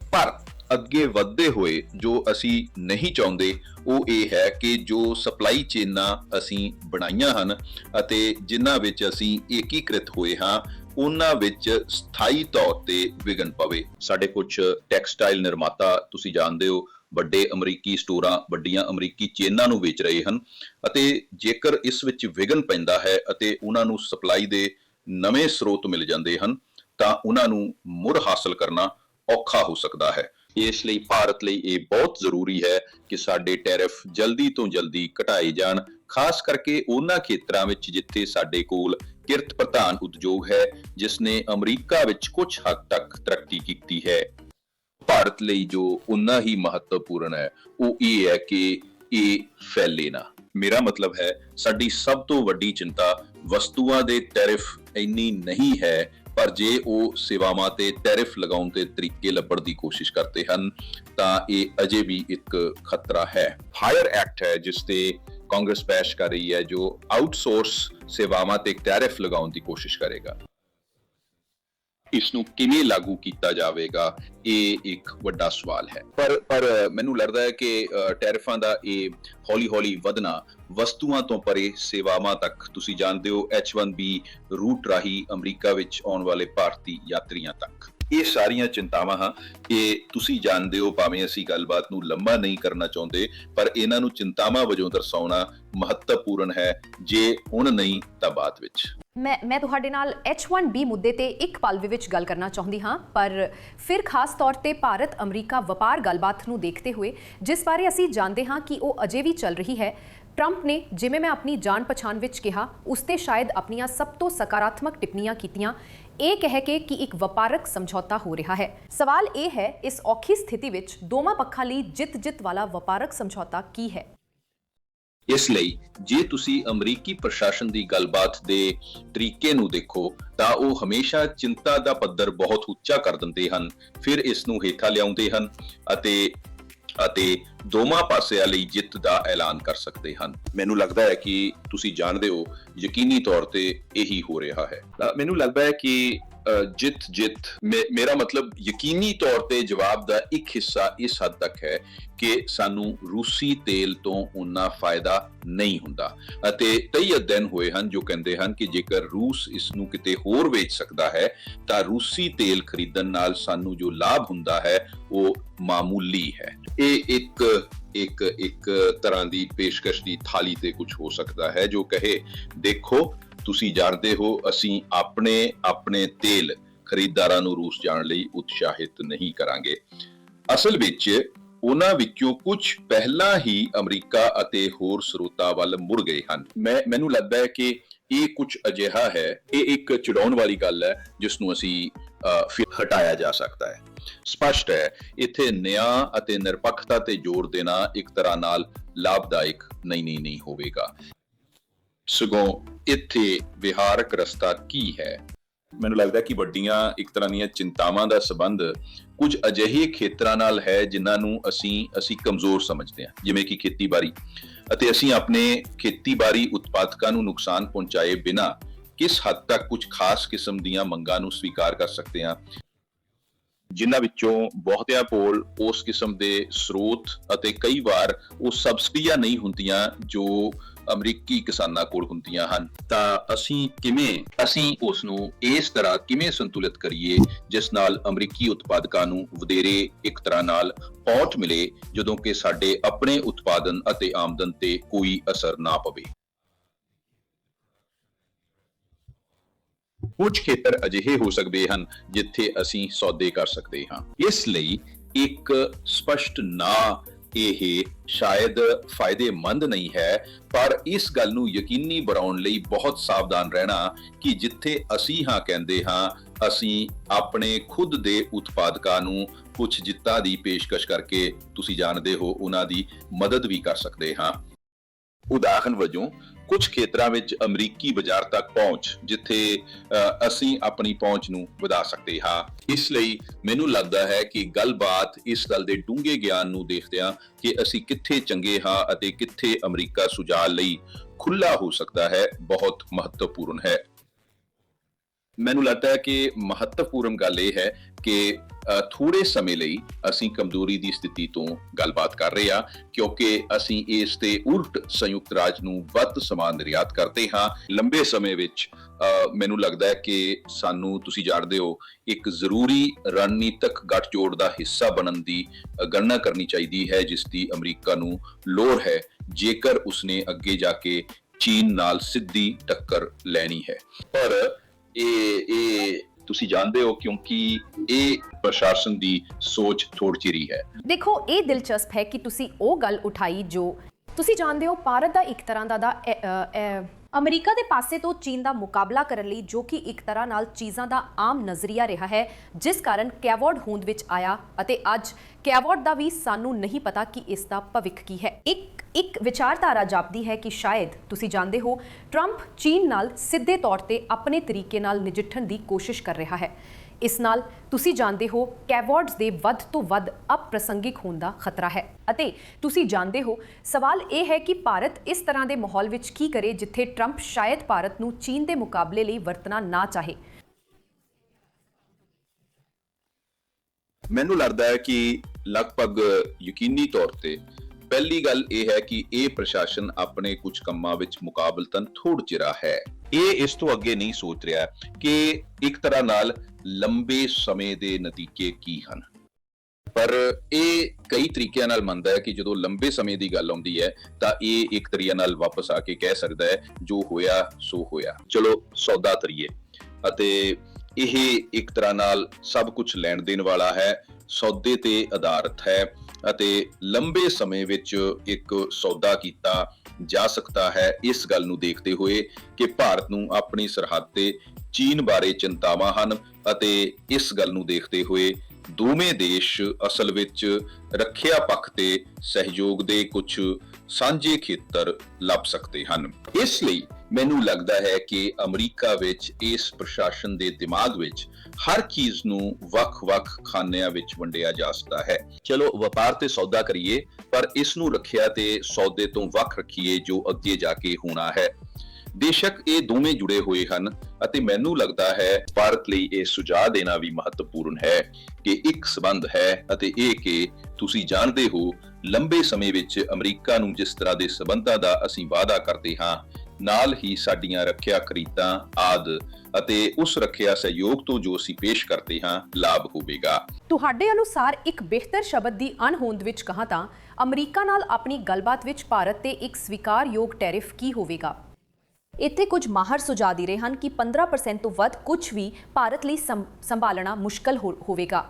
ਪਰ ਅੱਗੇ ਵਧਦੇ ਹੋਏ ਜੋ ਅਸੀਂ ਨਹੀਂ ਚਾਹੁੰਦੇ, ਉਹ ਇਹ ਹੈ ਕਿ ਜੋ ਸਪਲਾਈ ਚੇਨਾਂ ਅਸੀਂ ਬਣਾਈਆਂ ਹਨ ਅਤੇ ਜਿਨ੍ਹਾਂ ਵਿੱਚ ਅਸੀਂ ਏਕੀਕ੍ਰਿਤ ਹੋਏ ਹਾਂ, ਉਹਨਾਂ ਵਿੱਚ ਸਥਾਈ ਤੌਰ ਤੇ ਵਿਗਨ ਪਵੇ। ਸਾਡੇ ਕੁਝ ਟੈਕਸਟਾਈਲ ਨਿਰਮਾਤਾ ਤੁਸੀਂ ਜਾਣਦੇ ਹੋ, ਵੱਡੇ ਅਮਰੀਕੀ ਸਟੋਰਾਂ, ਵੱਡੀਆਂ ਅਮਰੀਕੀ ਚੇਨਾਂ ਨੂੰ ਵੇਚ ਰਹੇ ਹਨ ਅਤੇ ਜੇਕਰ ਇਸ ਵਿੱਚ ਵਿਗਨ ਪੈਂਦਾ ਹੈ ਅਤੇ ਉਹਨਾਂ ਨੂੰ ਸਪਲਾਈ ਦੇ ਨਵੇਂ ਸਰੋਤ ਮਿਲ ਜਾਂਦੇ ਹਨ, ਤਾਂ ਉਹਨਾਂ ਨੂੰ ਮੁੜ ਹਾਸਲ ਕਰਨਾ ਔਖਾ ਹੋ ਸਕਦਾ ਹੈ। ਇਸ ਲਈ ਭਾਰਤ ਲਈ ਇਹ ਬਹੁਤ ਜ਼ਰੂਰੀ ਹੈ ਕਿ ਸਾਡੇ ਟੈਰਿਫ ਜਲਦੀ ਤੋਂ ਜਲਦੀ ਘਟਾਏ ਜਾਣ, ਖਾਸ ਕਰਕੇ ਉਹਨਾਂ ਖੇਤਰਾਂ ਵਿੱਚ ਜਿੱਥੇ ਸਾਡੇ ਕੋਲ ਕਿਰਤ ਪ੍ਰਧਾਨ ਉਦਯੋਗ ਹੈ ਜਿਸ ਨੇ ਅਮਰੀਕਾ ਵਿੱਚ ਕੁਝ ਹੱਦ ਤੱਕ ਤਰੱਕੀ ਕੀਤੀ ਹੈ। ਭਾਰਤ ਲਈ ਜੋ ਉਨਾ ਹੀ ਮਹੱਤਵਪੂਰਨ ਹੈ, ਉਹ ਇਹ ਹੈ ਕਿ ਇਹ ਫੈਲੇ ਨਾ। ਮੇਰਾ ਮਤਲਬ ਹੈ, ਸਾਡੀ ਸਭ ਤੋਂ ਵੱਡੀ ਚਿੰਤਾ ਵਸਤੂਆਂ ਦੇ ਟੈਰਿਫ ਇੰਨੀ ਨਹੀਂ ਹੈ ਪਰ ਜੇ ਉਹ ਸੇਵਾਵਾਂ ਤੇ ਟੈਰਿਫ ਲਗਾਉਣ ਦੇ ਤਰੀਕੇ ਲੱਭਣ ਦੀ ਕੋਸ਼ਿਸ਼ ਕਰਦੇ ਹਨ, ਤਾਂ ਇਹ ਅਜੇ ਵੀ ਇੱਕ ਖਤਰਾ ਹੈ। ਹਾਇਰ ਐਕਟ ਹੈ, ਜਿਸ ਤੇ ਕਾਂਗਰਸ ਪੈਸ਼ ਕਰ ਰਹੀ ਹੈ, ਜੋ ਆਊਟਸੋਰਸ ਸੇਵਾਵਾਂ ਤੇ ਟੈਰਿਫ ਲਗਾਉਣ ਦੀ ਕੋਸ਼ਿਸ਼ ਕਰੇਗਾ। ਇਸ ਨੂੰ ਕਿਵੇਂ ਲਾਗੂ ਕੀਤਾ ਜਾਵੇਗਾ, ਇਹ ਇੱਕ ਵੱਡਾ ਸਵਾਲ ਹੈ। ਪਰ ਪਰ ਮੈਨੂੰ ਲੱਗਦਾ ਹੈ ਕਿ ਟੈਰਿਫਾਂ ਦਾ ਇਹ ਹੌਲੀ-ਹੌਲੀ ਵਧਣਾ ਵਸਤੂਆਂ ਤੋਂ ਪਰੇ ਸੇਵਾਵਾਂ ਤੱਕ ਤੁਸੀਂ ਜਾਣਦੇ ਹੋ H1B ਰੂਟ ਰਾਹੀਂ ਅਮਰੀਕਾ ਵਿੱਚ ਆਉਣ ਵਾਲੇ ਭਾਰਤੀ ਯਾਤਰੀਆਂ ਤੱਕ। ਇਹ ਸਾਰੀਆਂ ਚਿੰਤਾਵਾਂ ਹਾਂ ਕਿ ਤੁਸੀਂ ਜਾਣਦੇ ਹੋ, ਭਾਵੇਂ ਅਸੀਂ ਗੱਲਬਾਤ ਨੂੰ ਲੰਮਾ ਨਹੀਂ ਕਰਨਾ ਚਾਹੁੰਦੇ, ਪਰ ਇਹਨਾਂ ਨੂੰ ਚਿੰਤਾਵਾਂ ਵਜੋਂ ਦਰਸਾਉਣਾ ਮਹੱਤਵਪੂਰਨ ਹੈ, ਜੇ ਹੁਣ ਨਹੀਂ ਤਾਂ ਬਾਅਦ ਵਿੱਚ। ਮੈਂ ਮੈਂ ਤੁਹਾਡੇ ਨਾਲ H1B ਮੁੱਦੇ ਤੇ ਇੱਕ ਪਲ ਵਿੱਚ ਗੱਲ ਕਰਨਾ ਚਾਹੁੰਦੀ ਹਾਂ, ਪਰ ਫਿਰ ਖਾਸ ਤੌਰ ਤੇ ਭਾਰਤ ਅਮਰੀਕਾ ਵਪਾਰ ਗੱਲਬਾਤ ਨੂੰ ਦੇਖਦੇ ਹੋਏ, ਜਿਸ ਬਾਰੇ ਅਸੀਂ ਜਾਣਦੇ ਹਾਂ ਕਿ ਉਹ ਅਜੇ ਵੀ ਚੱਲ ਰਹੀ ਹੈ, ਟਰੰਪ ਨੇ ਜਿਵੇਂ ਮੈਂ ਆਪਣੀ ਜਾਣ ਪਛਾਣ ਵਿੱਚ ਕਿਹਾ, ਉਸ ਤੇ ਸ਼ਾਇਦ ਆਪਣੀਆਂ ਸਭ ਤੋਂ ਸਕਾਰਾਤਮਕ ਟਿੱਪਣੀਆਂ ਕੀਤੀਆਂ ਇਹ ਕਹਿ ਕੇ ਕਿ ਇੱਕ ਵਪਾਰਕ ਸਮਝੌਤਾ ਹੋ ਰਿਹਾ ਹੈ। ਸਵਾਲ ਇਹ ਹੈ, ਇਸ ਔਖੀ ਸਥਿਤੀ ਵਿੱਚ ਦੋਵਾਂ ਪੱਖਾਂ ਲਈ ਜਿੱਤ-ਜਿੱਤ ਵਾਲਾ ਵਪਾਰਕ ਸਮਝੌਤਾ ਕੀ ਹੈ? ਇਸ ਲਈ ਜੇ ਤੁਸੀਂ ਅਮਰੀਕੀ ਪ੍ਰਸ਼ਾਸਨ ਦੀ ਗੱਲਬਾਤ ਦੇ ਤਰੀਕੇ ਨੂੰ ਦੇਖੋ, ਤਾਂ ਉਹ ਹਮੇਸ਼ਾ ਚਿੰਤਾ ਦਾ ਪੱਧਰ ਬਹੁਤ ਉੱਚਾ ਕਰ ਦਿੰਦੇ ਹਨ। ਫਿਰ ਇਸ ਨੂੰ ਹੇਠਾਂ ਲਿਆਉਂਦੇ ਹਨ ਅਤੇ ਅਤੇ ਦੋਵਾਂ ਪਾਸਿਆਂ ਲਈ ਜਿੱਤ ਦਾ ਐਲਾਨ ਕਰ ਸਕਦੇ ਹਨ। ਮੈਨੂੰ ਲੱਗਦਾ ਹੈ ਕਿ ਤੁਸੀਂ ਜਾਣਦੇ ਹੋ ਯਕੀਨੀ ਤੌਰ ਤੇ ਇਹੀ ਹੋ ਰਿਹਾ ਹੈ। ਮੈਨੂੰ ਲੱਗਦਾ ਹੈ ਕਿ ਜਿੱਤ ਜਿੱਤ। ਮੇਰਾ ਮਤਲਬ ਯਕੀਨੀ ਤੌਰ ਤੇ ਜਵਾਬ ਦਾ ਇੱਕ ਹਿੱਸਾ ਇਸ ਹੱਦ ਤੱਕ ਹੈ ਕਿ ਸਾਨੂੰ ਰੂਸੀ ਤੇਲ ਤੋਂ ਉਨਾ ਫਾਇਦਾ ਨਹੀਂ ਹੁੰਦਾ। ਅਤੇ ਕਈ ਅਧਿਐਨ ਹੋਏ ਹਨ ਜੋ ਕਹਿੰਦੇ ਹਨ ਕਿ ਜੇਕਰ ਰੂਸ ਇਸ ਨੂੰ ਕਿਤੇ ਹੋਰ ਵੇਚ ਸਕਦਾ ਹੈ, ਤਾਂ ਰੂਸੀ ਤੇਲ ਖਰੀਦਣ ਨਾਲ ਸਾਨੂੰ ਜੋ ਲਾਭ ਹੁੰਦਾ ਹੈ, ਉਹ ਮਾਮੂਲੀ ਹੈ। ਇਹ ਇੱਕ ਇੱਕ ਇੱਕ ਤਰ੍ਹਾਂ ਦੀ ਪੇਸ਼ਕਸ਼ ਦੀ ਥਾਲੀ ਤੇ ਕੁਝ ਹੋ ਸਕਦਾ ਹੈ ਜੋ ਕਹੇ, ਦੇਖੋ ਤੁਸੀਂ ਜਾਣਦੇ ਹੋ ਅਸੀਂ ਆਪਣੇ ਆਪਣੇ ਤੇਲ ਖਰੀਦਦਾਰਾਂ ਨੂੰ ਰੂਸ ਜਾਣ ਲਈ ਉਤਸ਼ਾਹਿਤ ਨਹੀਂ ਕਰਾਂਗੇ। ਅਸਲ ਵਿੱਚ ਉਹਨਾਂ ਵਿੱਚੋਂ ਕੁਝ ਪਹਿਲਾਂ ਹੀ ਅਮਰੀਕਾ ਅਤੇ ਹੋਰ ਸਰੋਤਾਂ ਵੱਲ ਮੁੜ ਗਏ ਹਨ। ਮੈਂ ਮੈਨੂੰ ਲੱਗਦਾ ਹੈ ਕਿ ਇਹ ਕੁਝ ਅਜਿਹਾ ਹੈ ਇਹ ਇੱਕ ਚਿੜਾਉਣ ਵਾਲੀ ਗੱਲ ਹੈ ਜਿਸ ਨੂੰ ਅਸੀਂ ਅ, ਫਿਰ ਹਟਾਇਆ ਜਾ ਸਕਦਾ ਹੈ। ਸਪਸ਼ਟ ਹੈ ਇੱਥੇ ਨਿਆਂ ਅਤੇ ਨਿਰਪੱਖਤਾ ਤੇ ਜ਼ੋਰ ਦੇਣਾ ਇੱਕ ਤਰ੍ਹਾਂ ਨਾਲ ਲਾਭਦਾਇਕ ਨਹੀਂ ਨਹੀਂ ਨਹੀਂ ਹੋਵੇਗਾ। ਸਗੋਂ ਇੱਥੇ ਵਿਹਾਰਕ ਰਸਤਾ ਕੀ ਹੈ? ਮੈਨੂੰ ਲੱਗਦਾ ਕਿ ਵੱਡੀਆਂ ਇੱਕ ਤਰ੍ਹਾਂ ਦੀਆਂ ਚਿੰਤਾਵਾਂ ਦਾ ਸਬੰਧ ਕੁਝ ਅਜਿਹੇ ਖੇਤਰਾਂ ਨਾਲ ਹੈ ਜਿਨ੍ਹਾਂ ਨੂੰ ਅਸੀਂ ਅਸੀਂ ਕਮਜ਼ੋਰ ਸਮਝਦੇ ਹਾਂ, ਜਿਵੇਂ ਕਿ ਖੇਤੀਬਾੜੀ। ਅਤੇ ਅਸੀਂ ਆਪਣੇ ਖੇਤੀਬਾੜੀ ਉਤਪਾਦਕਾਂ ਨੂੰ ਨੁਕਸਾਨ ਪਹੁੰਚਾਏ ਬਿਨਾ ਕਿਸ ਹੱਦ ਤੱਕ ਕੁਝ ਖਾਸ ਕਿਸਮ ਦੀਆਂ ਮੰਗਾਂ ਨੂੰ ਸਵੀਕਾਰ ਕਰ ਸਕਦੇ ਹਾਂ? ਜਿਨ੍ਹਾਂ ਵਿੱਚੋਂ ਬਹੁਤਿਆਂ ਕੋਲ ਉਸ ਕਿਸਮ ਦੇ ਸਰੋਤ ਅਤੇ ਕਈ ਵਾਰ ਉਹ ਸਬਸਿਡੀਆਂ ਨਹੀਂ ਹੁੰਦੀਆਂ ਜੋ ਅਮਰੀਕੀ ਕਿਸਾਨਾਂ ਕੋਲ ਹੁੰਦੀਆਂ ਹਨ। ਤਾਂ ਅਸੀਂ ਕਿਵੇਂ, ਅਸੀਂ ਉਸ ਨੂੰ ਇਸ ਤਰ੍ਹਾਂ ਕਿਵੇਂ ਸੰਤੁਲਿਤ ਕਰੀਏ, ਜਿਸ ਨਾਲ ਅਮਰੀਕੀ ਉਤਪਾਦਕਾਂ ਨੂੰ ਵਧੇਰੇ ਇੱਕ ਤਰ੍ਹਾਂ ਨਾਲ ਪਹੁੰਚ ਮਿਲੇ, ਜਦੋਂ ਕਿ ਸਾਡੇ ਆਪਣੇ ਉਤਪਾਦਨ ਅਤੇ ਆਮਦਨ ਤੇ ਕੋਈ ਅਸਰ ਨਾ ਪਵੇ। ਕੁਝ ਖੇਤਰ ਅਜਿਹੇ ਹੋ ਸਕਦੇ ਹਨ, ਜਿੱਥੇ ਅਸੀਂ ਸੌਦੇ ਕਰ ਸਕਦੇ ਹਾਂ। ਇਸ ਲਈ ਇੱਕ ਸਪਸ਼ਟ ਨਾ ਇਹ ਸ਼ਾਇਦ ਫਾਇਦੇਮੰਦ ਨਹੀਂ ਹੈ, ਪਰ ਇਸ ਗੱਲ ਨੂੰ ਯਕੀਨੀ ਬਣਾਉਣ ਲਈ ਬਹੁਤ ਸਾਵਧਾਨ ਰਹਿਣਾ ਕਿ ਜਿੱਥੇ ਅਸੀਂ ਹਾਂ ਕਹਿੰਦੇ ਹਾਂ, ਅਸੀਂ ਆਪਣੇ ਖੁਦ ਦੇ ਉਤਪਾਦਕਾਂ ਨੂੰ ਕੁਝ ਜਿੱਤਾਂ ਦੀ ਪੇਸ਼ਕਸ਼ ਕਰਕੇ ਤੁਸੀਂ ਜਾਣਦੇ ਹੋ, ਉਹਨਾਂ ਦੀ ਮਦਦ ਵੀ ਕਰ ਸਕਦੇ ਹਾਂ। ਉਦਾਹਰਨ ਵਜੋਂ ਕੁਝ ਖੇਤਰਾਂ ਵਿੱਚ ਅਮਰੀਕੀ ਬਾਜ਼ਾਰ ਤੱਕ ਪਹੁੰਚ, ਜਿੱਥੇ ਅਸੀਂ ਆਪਣੀ ਪਹੁੰਚ ਨੂੰ ਵਧਾ ਸਕਦੇ ਹਾਂ। ਇਸ ਲਈ ਮੈਨੂੰ ਲੱਗਦਾ ਹੈ ਕਿ ਗੱਲਬਾਤ ਇਸ ਗੱਲ ਦੇ ਡੂੰਘੇ ਗਿਆਨ ਨੂੰ ਦੇਖਦਿਆਂ ਕਿ ਅਸੀਂ ਕਿੱਥੇ ਚੰਗੇ ਹਾਂ ਅਤੇ ਕਿੱਥੇ ਅਮਰੀਕਾ ਸੁਝਾਅ ਲਈ ਖੁੱਲਾ ਹੋ ਸਕਦਾ ਹੈ, ਬਹੁਤ ਮਹੱਤਵਪੂਰਨ ਹੈ। ਮੈਨੂੰ ਲੱਗਦਾ ਹੈ ਕਿ ਮਹੱਤਵਪੂਰਨ ਗੱਲ ਇਹ ਹੈ ਕਿ ਅ, ਥੋੜੇ ਸਮੇਂ ਲਈ ਅਸੀਂ ਕਮਜ਼ੋਰੀ ਦੀ ਸਥਿਤੀ ਤੋਂ ਗੱਲਬਾਤ ਕਰ ਰਹੇ ਹਾਂ ਕਿਉਂਕਿ ਅਸੀਂ ਇਸ ਦੇ ਉਲਟ ਸੰਯੁਕਤ ਰਾਜ ਨੂੰ ਵੱਧ ਸਮਾਨ ਨਿਰਯਾਤ ਕਰਦੇ ਹਾਂ। ਲੰਬੇ ਸਮੇਂ ਵਿੱਚ ਮੈਨੂੰ ਲੱਗਦਾ ਹੈ ਕਿ ਸਾਨੂੰ ਤੁਸੀਂ ਜਾਣਦੇ ਹੋ ਇੱਕ ਜ਼ਰੂਰੀ ਰਣਨੀਤਕ ਗੱਠਜੋੜ ਦਾ ਹਿੱਸਾ ਬਣਨ ਦੀ ਗਣਨਾ ਕਰਨੀ ਚਾਹੀਦੀ ਹੈ ਜਿਸ ਦੀ ਅਮਰੀਕਾ ਨੂੰ ਲੋੜ ਹੈ ਜੇਕਰ ਉਸਨੇ ਅੱਗੇ ਜਾ ਕੇ ਚੀਨ ਨਾਲ ਸਿੱਧੀ ਟੱਕਰ ਲੈਣੀ ਹੈ। ਪਰ ਇਹ ਇਹ ਤੁਸੀਂ ਜਾਣਦੇ ਹੋ ਕਿਉਂਕਿ ਇਹ ਪ੍ਰਸ਼ਾਸਨ ਦੀ ਸੋਚ ਥੋੜੀ ਚਿਰੀ ਹੈ ਦੇਖੋ, ਇਹ ਦਿਲਚਸਪ ਹੈ ਕਿ ਤੁਸੀਂ ਉਹ ਗੱਲ ਉਠਾਈ ਜੋ ਤੁਸੀਂ ਜਾਣਦੇ ਹੋ ਭਾਰਤ ਦਾ ਇੱਕ ਤਰ੍ਹਾਂ ਦਾ ਦਾ ਅਮਰੀਕਾ ਦੇ ਪਾਸੇ ਤੋਂ ਚੀਨ ਦਾ ਮੁਕਾਬਲਾ ਕਰਨ ਲਈ ਜੋ ਕਿ ਇੱਕ ਤਰ੍ਹਾਂ ਨਾਲ ਚੀਜ਼ਾਂ ਦਾ ਆਮ ਨਜ਼ਰੀਆ ਰਿਹਾ ਹੈ, ਜਿਸ ਕਾਰਨ ਕੈਵੋਰਡ ਹੋਂਦ ਵਿੱਚ ਆਇਆ ਅਤੇ ਅੱਜ ਕੈਵੋਰਡ ਦਾ ਵੀ ਸਾਨੂੰ ਨਹੀਂ ਪਤਾ ਕਿ ਇਸ ਦਾ ਭਵਿੱਖ ਕੀ ਹੈ। ਇੱਕ ਇੱਕ ਵਿਚਾਰਧਾਰਾ ਜਾਪਦੀ ਹੈ ਕਿ ਸ਼ਾਇਦ ਤੁਸੀਂ ਜਾਣਦੇ ਹੋ, ਟਰੰਪ ਚੀਨ ਨਾਲ ਸਿੱਧੇ ਤੌਰ ਤੇ ਆਪਣੇ ਤਰੀਕੇ ਨਾਲ ਨਜਿੱਠਣ ਦੀ ਕੋਸ਼ਿਸ਼ ਕਰ ਰਿਹਾ ਹੈ। ਇਸ ਨਾਲ ਤੁਸੀਂ ਜਾਣਦੇ ਹੋ, ਕੈਵੋਰਡਸ ਦੇ ਵੱਧ ਤੋਂ ਵੱਧ ਅਪ੍ਰਸੰਗਿਕ ਹੋਣ ਦਾ ਖਤਰਾ ਹੈ। ਅਤੇ ਤੁਸੀਂ ਜਾਣਦੇ ਹੋ, ਸਵਾਲ ਇਹ ਹੈ ਕਿ ਭਾਰਤ ਇਸ ਤਰ੍ਹਾਂ ਦੇ ਮਾਹੌਲ ਵਿੱਚ ਕੀ ਕਰੇ ਜਿੱਥੇ ਟਰੰਪ ਸ਼ਾਇਦ ਭਾਰਤ ਨੂੰ ਚੀਨ ਦੇ ਮੁਕਾਬਲੇ ਲਈ ਵਰਤਣਾ ਨਾ ਚਾਹੇ। ਮੈਨੂੰ ਲੱਗਦਾ ਹੈ ਕਿ ਲਗਭਗ ਯਕੀਨੀ ਤੌਰ ਤੇ ਪਹਿਲੀ ਗੱਲ ਇਹ ਹੈ ਕਿ ਇਹ ਪ੍ਰਸ਼ਾਸਨ ਆਪਣੇ ਕੁਝ ਕੰਮਾਂ ਵਿੱਚ ਮੁਕਾਬਲਤਨ ਥੋੜ ਚਿਰਾ ਹੈ। ਇਹ ਇਸ ਤੋਂ ਅੱਗੇ ਨਹੀਂ ਸੋਚ ਰਿਹਾ ਕਿ ਇੱਕ ਤਰ੍ਹਾਂ ਨਾਲ ਲੰਬੇ ਸਮੇਂ ਦੇ ਨਤੀਜੇ ਕੀ ਹਨ। ਪਰ ਇਹ ਕਈ ਤਰੀਕਿਆਂ ਨਾਲ ਮੰਨਦਾ ਹੈ ਕਿ ਜਦੋਂ ਲੰਬੇ ਸਮੇਂ ਦੀ ਗੱਲ ਆਉਂਦੀ ਹੈ, ਤਾਂ ਇਹ ਇੱਕ ਤਰੀਕੇ ਨਾਲ ਵਾਪਸ ਆ ਕੇ ਕਹਿ ਸਕਦਾ ਹੈ, ਜੋ ਹੋਇਆ, ਸੋ ਹੋਇਆ। ਚਲੋ, ਸੌਦਾ ਤਰੀਏ ਅਤੇ ਇਹ ਇੱਕ ਤਰ੍ਹਾਂ ਨਾਲ ਸਭ ਕੁਝ ਲੈਣ ਦੇਣ ਵਾਲਾ ਹੈ, ਸੌਦੇ ਤੇ ਆਧਾਰਿਤ ਹੈ। ਅਤੇ ਲੰਬੇ ਸਮੇਂ ਵਿੱਚ ਇੱਕ ਸੌਦਾ ਕੀਤਾ ਜਾ ਸਕਦਾ ਹੈ। ਇਸ ਗੱਲ ਨੂੰ ਦੇਖਦੇ ਹੋਏ ਕਿ ਭਾਰਤ ਨੂੰ ਆਪਣੀ ਸਰਹੱਦ ਤੇ ਚੀਨ ਬਾਰੇ ਚਿੰਤਾਵਾਂ ਹਨ ਅਤੇ ਇਸ ਗੱਲ ਨੂੰ ਦੇਖਦੇ ਹੋਏ ਦੋਵੇਂ ਦੇਸ਼ ਅਸਲ ਵਿੱਚ ਰੱਖਿਆ ਪੱਖ ਤੇ ਸਹਿਯੋਗ ਦੇ ਕੁਝ ਸਾਂਝੇ ਖੇਤਰ ਲੱਭ ਸਕਦੇ ਹਨ। ਇਸ ਲਈ ਮੈਨੂੰ ਲੱਗਦਾ ਹੈ ਕਿ ਅਮਰੀਕਾ ਵਿੱਚ ਇਸ ਪ੍ਰਸ਼ਾਸਨ ਦੇ ਦਿਮਾਗ ਵਿੱਚ ਹਰ ਚੀਜ਼ ਨੂੰ ਵੱਖ-ਵੱਖ ਖਾਨਿਆਂ ਵਿੱਚ ਵੰਡਿਆ ਜਾ ਸਕਦਾ ਹੈ। ਚਲੋ, ਵਪਾਰ ਤੇ ਸੌਦਾ ਕਰੀਏ, ਪਰ ਇਸ ਨੂੰ ਰੱਖਿਆ ਤੇ ਸੌਦੇ ਤੋਂ ਵੱਖ ਰੱਖੀਏ ਜੋ ਅੱਗੇ ਜਾ ਕੇ ਹੋਣਾ ਹੈ। ਬੇਸ਼ੱਕ ਇਹ ਦੋਵੇਂ ਜੁੜੇ ਹੋਏ ਹਨ ਅਤੇ ਮੈਨੂੰ ਲੱਗਦਾ ਹੈ ਭਾਰਤ ਲਈ ਇਹ ਸੁਝਾਅ ਦੇਣਾ ਵੀ ਮਹੱਤਵਪੂਰਨ ਹੈ ਕਿ ਇੱਕ ਸਬੰਧ ਹੈ ਅਤੇ ਇਹ ਕਿ ਤੁਸੀਂ ਜਾਣਦੇ ਹੋ, ਲੰਬੇ ਸਮੇਂ ਵਿੱਚ ਅਮਰੀਕਾ ਨੂੰ ਜਿਸ ਤਰ੍ਹਾਂ ਦੇ ਸਬੰਧਾਂ ਦਾ ਅਸੀਂ ਵਾਅਦਾ ਕਰਦੇ ਹਾਂ ਨਾਲ ਹੀ ਸਾਡੀਆਂ ਰੱਖਿਆ ਖਰੀਦਾਂ ਆਦ ਅਤੇ ਉਸ ਰੱਖਿਆ ਸਹਿਯੋਗ ਤੋਂ ਜੋ ਅਸੀਂ ਪੇਸ਼ ਕਰਦੇ ਹਾਂ, ਲਾਭ ਹੋਵੇਗਾ। ਤੁਹਾਡੇ ਅਨੁਸਾਰ ਇੱਕ ਬਿਹਤਰ ਸ਼ਬਦ ਦੀ ਅਣਹੋਂਦ ਵਿੱਚ ਕਹਾਂ ਤਾਂ, ਅਮਰੀਕਾ ਨਾਲ ਆਪਣੀ ਗੱਲਬਾਤ ਵਿੱਚ ਭਾਰਤ ਤੇ ਇੱਕ ਸਵੀਕਾਰਯੋਗ ਟੈਰਿਫ ਕੀ ਹੋਵੇਗਾ? ਇੱਥੇ ਕੁਝ ਮਾਹਰ ਸੁਝਾਅ ਦੇ ਰਹੇ ਹਨ ਕਿ 15% ਤੋਂ ਵੱਧ ਕੁਝ ਵੀ ਭਾਰਤ ਲਈ ਸੰਭਾਲਣਾ ਮੁਸ਼ਕਲ ਹੋਵੇਗਾ।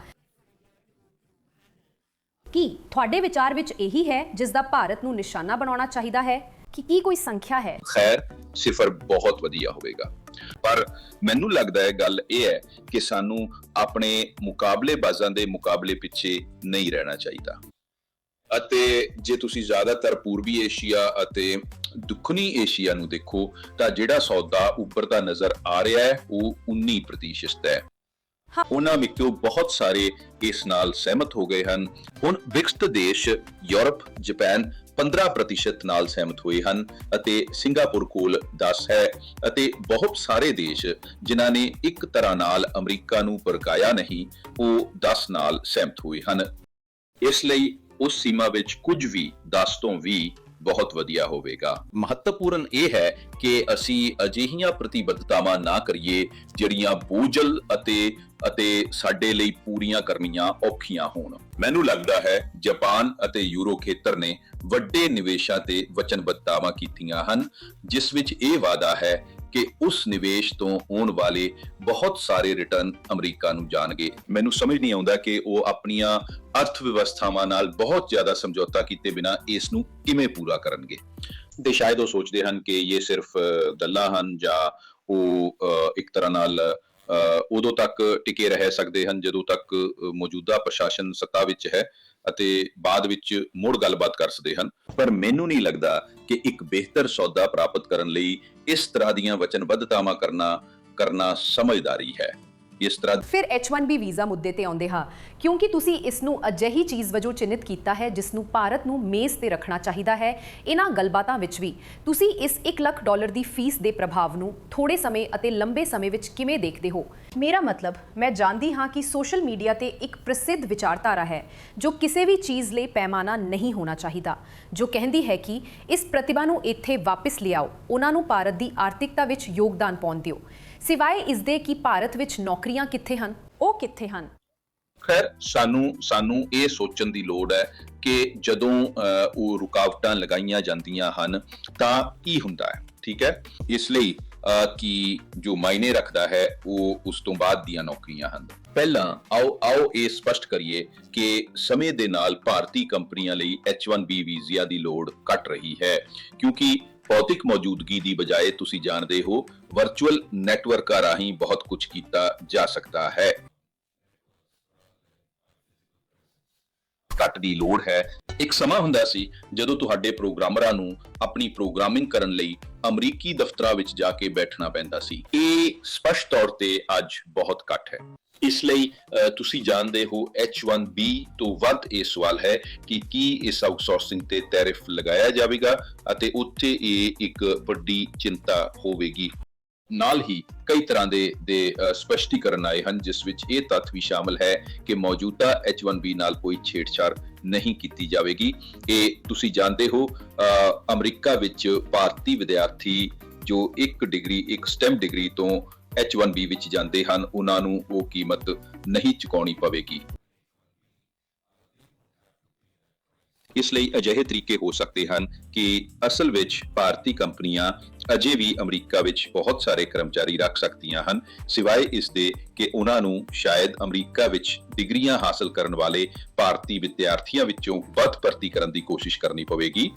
ਕੀ ਤੁਹਾਡੇ ਵਿਚਾਰ ਵਿੱਚ ਇਹੀ ਹੈ ਜਿਸ ਦਾ ਭਾਰਤ ਨੂੰ ਨਿਸ਼ਾਨਾ ਬਣਾਉਣਾ ਚਾਹੀਦਾ ਹੈ? ਕਿ ਕੀ ਕੋਈ ਸੰਖਿਆ ਹੈ? ਖੈਰ, ਸਿਫਰ ਬਹੁਤ ਵਧੀਆ ਹੋਵੇਗਾ। ਪਰ ਮੈਨੂੰ ਲੱਗਦਾ ਹੈ, ਗੱਲ ਇਹ ਹੈ ਕਿ ਸਾਨੂੰ ਆਪਣੇ ਮੁਕਾਬਲੇਬਾਜ਼ਾਂ ਦੇ ਮੁਕਾਬਲੇ ਪਿੱਛੇ ਨਹੀਂ ਰਹਿਣਾ ਚਾਹੀਦਾ। ਅਤੇ ਜੇ ਤੁਸੀਂ ਜ਼ਿਆਦਾਤਰ ਪੂਰਬੀ ਏਸ਼ੀਆ ਅਤੇ ਦੱਖਣੀ ਏਸ਼ੀਆ ਨੂੰ ਦੇਖੋ, ਤਾਂ ਜਿਹੜਾ ਸੌਦਾ ਉੱਪਰਦਾ ਨਜ਼ਰ ਆ ਰਿਹਾ ਹੈ, ਉਹ 19% ਹੈ। ਉਹਨਾਂ ਵਿੱਚੋਂ ਬਹੁਤ ਸਾਰੇ ਇਸ ਨਾਲ ਸਹਿਮਤ ਹੋ ਗਏ ਹਨ। ਹੁਣ ਵਿਕਸਤ ਦੇਸ਼ ਯੂਰਪ, ਜਾਪਾਨ 15% ਨਾਲ ਸਹਿਮਤ ਹੋਏ ਹਨ ਅਤੇ ਸਿੰਗਾਪੁਰ ਕੋਲ 10 ਹੈ ਅਤੇ ਬਹੁਤ ਸਾਰੇ ਦੇਸ਼ ਜਿਨ੍ਹਾਂ ਨੇ ਇੱਕ ਤਰ੍ਹਾਂ ਨਾਲ ਅਮਰੀਕਾ ਨੂੰ ਭੜਕਾਇਆ ਨਹੀਂ, ਉਹ 10 ਨਾਲ ਸਹਿਮਤ ਹੋਏ ਹਨ। ਇਸ ਲਈ ਉਸ ਸੀਮਾ ਵਿੱਚ ਕੁਝ ਵੀ 10 ਤੋਂ 20 ਬਹੁਤ ਵਧੀਆ ਹੋਵੇਗਾ। ਮਹੱਤਵਪੂਰਨ ਇਹ ਹੈ ਕਿ ਅਸੀਂ ਅਜਿਹੀਆਂ ਪ੍ਰਤੀਬੱਧਤਾਵਾਂ ਨਾ ਕਰੀਏ, ਜਿਹੜੀਆਂ ਬੋਝਲ ਅਤੇ ਅਤੇ ਸਾਡੇ ਲਈ ਪੂਰੀਆਂ ਕਰਨੀਆਂ ਔਖੀਆਂ ਹੋਣ। ਮੈਨੂੰ ਲੱਗਦਾ ਹੈ ਜਾਪਾਨ ਅਤੇ ਯੂਰੋ ਖੇਤਰ ਨੇ ਵੱਡੇ ਨਿਵੇਸ਼ਾਂ ਤੇ ਵਚਨਬੱਧਤਾਵਾਂ ਕੀਤੀਆਂ ਹਨ, ਜਿਸ ਵਿੱਚ ਇਹ ਵਾਅਦਾ ਹੈ ਕਿ ਉਸ ਨਿਵੇਸ਼ ਤੋਂ ਹੋਣ ਵਾਲੇ ਬਹੁਤ ਸਾਰੇ ਰਿਟਰਨ ਅਮਰੀਕਾ ਨੂੰ ਜਾਣਗੇ। ਮੈਨੂੰ ਸਮਝ ਨਹੀਂ ਆਉਂਦਾ ਕਿ ਉਹ ਆਪਣੀਆਂ ਅਰਥ ਵਿਵਸਥਾਵਾਂ ਨਾਲ ਬਹੁਤ ਜ਼ਿਆਦਾ ਸਮਝੌਤਾ ਕੀਤੇ ਬਿਨਾ ਇਸ ਨੂੰ ਕਿਵੇਂ ਪੂਰਾ ਕਰਨਗੇ। ਤੇ ਸ਼ਾਇਦ ਉਹ ਸੋਚਦੇ ਹਨ ਕਿ ਇਹ ਸਿਰਫ ਗੱਲਾਂ ਹਨ ਜਾਂ ਉਹ ਇੱਕ ਤਰ੍ਹਾਂ ਨਾਲ ਉਦੋਂ ਤੱਕ ਟਿਕੇ ਰਹਿ ਸਕਦੇ ਹਨ, ਜਦੋਂ ਤੱਕ ਮੌਜੂਦਾ ਪ੍ਰਸ਼ਾਸਨ ਸੱਤਾ ਵਿੱਚ ਹੈ ਅਤੇ ਬਾਅਦ ਵਿੱਚ ਮੁੜ ਗੱਲਬਾਤ ਕਰ ਸਕਦੇ ਹਨ। ਪਰ ਮੈਨੂੰ ਨਹੀਂ ਲੱਗਦਾ ਕਿ ਇੱਕ ਬਿਹਤਰ ਸੌਦਾ ਪ੍ਰਾਪਤ ਕਰਨ ਲਈ ਇਸ ਤਰ੍ਹਾਂ ਦੀਆਂ ਵਚਨਬੱਧਤਾਵਾਂ ਕਰਨਾ ਕਰਨਾ ਸਮਝਦਾਰੀ ਹੈ। ਇਸ ਤਰ੍ਹਾਂ ਫਿਰ H1B ਵੀਜ਼ਾ ਮੁੱਦੇ ਤੇ ਆਉਂਦੇ ਹਾਂ। ਕਿਉਂਕਿ ਤੁਸੀਂ ਇਸ ਨੂੰ ਅਜਿਹੀ ਚੀਜ਼ ਵਜੋਂ ਚਿੰਨ੍ਹਿਤ ਕੀਤਾ ਹੈ ਜਿਸ ਨੂੰ ਭਾਰਤ ਨੂੰ ਮੇਜ਼ ਤੇ ਰੱਖਣਾ ਚਾਹੀਦਾ ਹੈ। ਇਹਨਾਂ ਗੱਲਬਾਤਾਂ ਵਿੱਚ ਵੀ ਤੁਸੀਂ ਇਸ 1 ਲੱਖ ਡਾਲਰ ਦੀ ਫੀਸ ਦੇ ਪ੍ਰਭਾਵ ਨੂੰ ਥੋੜੇ ਸਮੇਂ ਅਤੇ ਲੰਬੇ ਸਮੇਂ ਵਿੱਚ ਕਿਵੇਂ ਦੇਖਦੇ ਹੋ? ਮੇਰਾ ਮਤਲਬ, ਮੈਂ ਜਾਣਦੀ ਹਾਂ ਕਿ ਸੋਸ਼ਲ ਮੀਡੀਆ ਤੇ ਇੱਕ ਪ੍ਰਸਿੱਧ ਵਿਚਾਰਧਾਰਾ ਹੈ, ਜੋ ਕਿਸੇ ਵੀ ਚੀਜ਼ ਲਈ ਪੈਮਾਨਾ ਨਹੀਂ ਹੋਣਾ ਚਾਹੀਦਾ, ਜੋ ਕਹਿੰਦੀ ਹੈ ਕਿ ਇਸ ਪ੍ਰਤਿਭਾ ਨੂੰ ਇੱਥੇ ਵਾਪਸ ਲਿਆਓ ਉਹਨਾਂ ਨੂੰ ਭਾਰਤ ਦੀ ਆਰਥਿਕਤਾ ਵਿੱਚ ਯੋਗਦਾਨ ਪਾਉਣ ਦਿਓ। ਸਿਵਾਏ ਇਸ ਦੇ ਕਿ ਭਾਰਤ ਵਿੱਚ ਨੌਕਰੀਆਂ ਕਿੱਥੇ ਹਨ, ਉਹ ਕਿੱਥੇ ਹਨ? ਖੈਰ, ਸਾਨੂੰ ਸਾਨੂੰ ਇਹ ਸੋਚਣ ਦੀ ਲੋੜ ਹੈ ਕਿ ਜਦੋਂ ਉਹ ਰੁਕਾਵਟਾਂ ਲਗਾਈਆਂ ਜਾਂਦੀਆਂ ਹਨ, ਤਾਂ ਕੀ ਹੁੰਦਾ ਹੈ, ਠੀਕ ਹੈ? ਇਸ ਲਈ ਕਿ ਜੋ ਮਾਇਨੇ ਰੱਖਦਾ ਹੈ, ਉਹ ਉਸ ਤੋਂ ਬਾਅਦ ਦੀਆਂ ਨੌਕਰੀਆਂ ਹਨ। ਪਹਿਲਾਂ, ਆਓ ਆਓ ਇਹ ਸਪਸ਼ਟ ਕਰੀਏ ਕਿ ਸਮੇਂ ਦੇ ਨਾਲ ਭਾਰਤੀ ਕੰਪਨੀਆਂ ਲਈ H1B ਵੀਜ਼ਾ ਦੀ ਲੋੜ ਘਟ ਰਹੀ ਹੈ, ਕਿਉਂਕਿ ਭੌਤਿਕ ਮੌਜੂਦਗੀ ਦੀ ਬਜਾਏ ਤੁਸੀਂ ਜਾਣਦੇ ਹੋ ਵਰਚੁਅਲ ਨੈਟਵਰਕਾਂ ਰਾਹੀਂ ਬਹੁਤ ਕੁਝ ਕੀਤਾ ਜਾ ਸਕਦਾ ਹੈ। ਘੱਟ ਦੀ ਲੋੜ ਹੈ। ਇੱਕ ਸਮਾਂ ਹੁੰਦਾ ਸੀ ਜਦੋਂ ਤੁਹਾਡੇ ਪ੍ਰੋਗਰਾਮਰਾਂ ਨੂੰ ਆਪਣੀ ਪ੍ਰੋਗਰਾਮਿੰਗ ਕਰਨ ਲਈ ਅਮਰੀਕੀ ਦਫ਼ਤਰਾਂ ਵਿੱਚ ਜਾ ਕੇ ਬੈਠਣਾ ਪੈਂਦਾ ਸੀ। ਇਹ ਸਪਸ਼ਟ ਤੌਰ ਤੇ ਅੱਜ ਬਹੁਤ ਘੱਟ ਹੈ। ਇਸ ਲਈ ਅਹ, ਤੁਸੀਂ ਜਾਣਦੇ ਹੋ H1B ਤੋਂ ਵੱਧ ਇਹ ਸਵਾਲ ਹੈ ਕਿ ਕੀ ਇਸ ਆਊਟਸੋਰਸਿੰਗ ਤੇ ਟੈਰਿਫ ਲਗਾਇਆ ਜਾਵੇਗਾ ਅਤੇ ਉੱਥੇ ਇਹ ਇੱਕ ਵੱਡੀ ਚਿੰਤਾ ਹੋਵੇਗੀ। ਨਾਲ ਹੀ ਕਈ ਤਰ੍ਹਾਂ ਦੇ ਦੇ ਅ, ਸਪਸ਼ਟੀਕਰਨ ਆਏ ਹਨ ਜਿਸ ਵਿੱਚ ਇਹ ਤੱਥ ਵੀ ਸ਼ਾਮਲ ਹੈ ਕਿ ਮੌਜੂਦਾ H1B ਨਾਲ ਕੋਈ ਛੇੜਛਾੜ ਨਹੀਂ ਕੀਤੀ ਜਾਵੇਗੀ। ਇਹ ਤੁਸੀਂ ਜਾਣਦੇ ਹੋ ਅਮਰੀਕਾ ਵਿੱਚ ਭਾਰਤੀ ਵਿਦਿਆਰਥੀ ਜੋ ਇੱਕ ਡਿਗਰੀ ਇੱਕ ਸਟੈਮ ਡਿਗਰੀ ਤੋਂ H1B ਵਿੱਚ ਜਾਂਦੇ ਹਨ ਉਹਨਾਂ ਨੂੰ ਉਹ ਕੀਮਤ ਨਹੀਂ ਚੁਕਾਉਣੀ ਪਵੇਗੀ। ਇਸ ਲਈ ਅਜਿਹੇ ਤਰੀਕੇ ਹੋ ਸਕਦੇ ਹਨ ਕਿ ਅਸਲ ਵਿੱਚ ਭਾਰਤੀ ਕੰਪਨੀਆਂ ਅਜੇ ਵੀ ਅਮਰੀਕਾ ਵਿੱਚ ਬਹੁਤ ਸਾਰੇ ਕਰਮਚਾਰੀ ਰੱਖ ਸਕਦੀਆਂ ਹਨ, ਸਿਵਾਏ ਇਸ ਦੇ ਕਿ ਉਹਨਾਂ ਨੂੰ ਸ਼ਾਇਦ ਅਮਰੀਕਾ ਵਿੱਚ ਡਿਗਰੀਆਂ ਹਾਸਲ ਕਰਨ ਵਾਲੇ ਭਾਰਤੀ ਵਿਦਿਆਰਥੀਆਂ ਵਿੱਚੋਂ ਵੱਧ ਭਰਤੀ ਕਰਨ ਦੀ ਕੋਸ਼ਿਸ਼ ਕਰਨੀ ਪਵੇਗੀ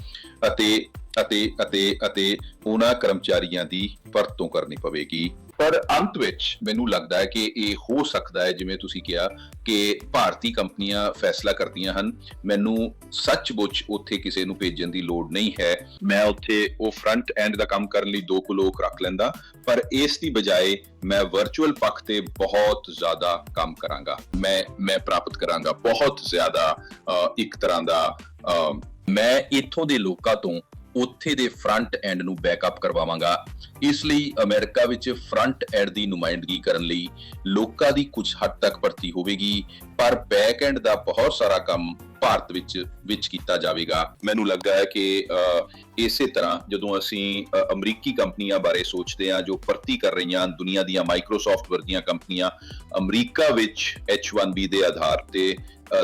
ਅਤੇ ਅਤੇ ਅਤੇ ਅਤੇ ਉਹਨਾਂ ਕਰਮਚਾਰੀਆਂ ਦੀ ਵਰਤੋਂ ਕਰਨੀ ਪਵੇਗੀ। ਪਰ ਅੰਤ ਵਿੱਚ ਮੈਨੂੰ ਲੱਗਦਾ ਹੈ ਕਿ ਇਹ ਹੋ ਸਕਦਾ ਹੈ ਜਿਵੇਂ ਤੁਸੀਂ ਕਿਹਾ ਕਿ ਭਾਰਤੀ ਕੰਪਨੀਆਂ ਫੈਸਲਾ ਕਰਦੀਆਂ ਹਨ। ਮੈਨੂੰ ਸੱਚਮੁੱਚ ਉੱਥੇ ਕਿਸੇ ਨੂੰ ਭੇਜਣ ਦੀ ਲੋੜ ਨਹੀਂ ਹੈ। ਮੈਂ ਉੱਥੇ ਉਹ ਫਰੰਟ ਐਂਡ ਦਾ ਕੰਮ ਕਰਨ ਲਈ ਦੋ ਕੁ ਲੋਕ ਰੱਖ ਲੈਂਦਾ ਪਰ ਇਸ ਦੀ ਬਜਾਏ ਮੈਂ ਵਰਚੁਅਲ ਪੱਖ ਤੇ ਬਹੁਤ ਜ਼ਿਆਦਾ ਕੰਮ ਕਰਾਂਗਾ। ਮੈਂ ਮੈਂ ਪ੍ਰਾਪਤ ਕਰਾਂਗਾ ਬਹੁਤ ਜ਼ਿਆਦਾ ਅ, ਇੱਕ ਤਰ੍ਹਾਂ ਦਾ ਅ, ਮੈਂ ਇੱਥੋਂ ਦੇ ਲੋਕਾਂ ਤੋਂ ਉੱਥੇ ਦੇ ਫਰੰਟ ਐਂਡ ਨੂੰ ਬੈਕਅਪ ਕਰਵਾਵਾਂਗਾ। ਇਸ ਲਈ ਅਮਰੀਕਾ ਵਿੱਚ ਫਰੰਟ ਐਂਡ ਦੀ ਨੁਮਾਇੰਦਗੀ ਕਰਨ ਲਈ ਲੋਕਾਂ ਦੀ ਕੁਝ ਹੱਦ ਤੱਕ ਭਰਤੀ ਹੋਵੇਗੀ, ਪਰ ਬੈਕ ਐਂਡ ਦਾ ਬਹੁਤ ਸਾਰਾ ਕੰਮ ਭਾਰਤ ਵਿੱਚ ਵਿੱਚ ਕੀਤਾ ਜਾਵੇਗਾ। ਮੈਨੂੰ ਲੱਗਾ ਹੈ ਕਿ ਇਸੇ ਤਰ੍ਹਾਂ ਜਦੋਂ ਅਸੀਂ ਅਮਰੀਕੀ ਕੰਪਨੀਆਂ ਬਾਰੇ ਸੋਚਦੇ ਹਾਂ, ਜੋ ਭਰਤੀ ਕਰ ਰਹੀਆਂ ਹਨ ਦੁਨੀਆ ਦੀਆਂ ਮਾਈਕਰੋਸਾਫਟ ਵਰਗੀਆਂ ਕੰਪਨੀਆਂ, ਅਮਰੀਕਾ ਵਿੱਚ H1B ਦੇ ਆਧਾਰ ਤੇ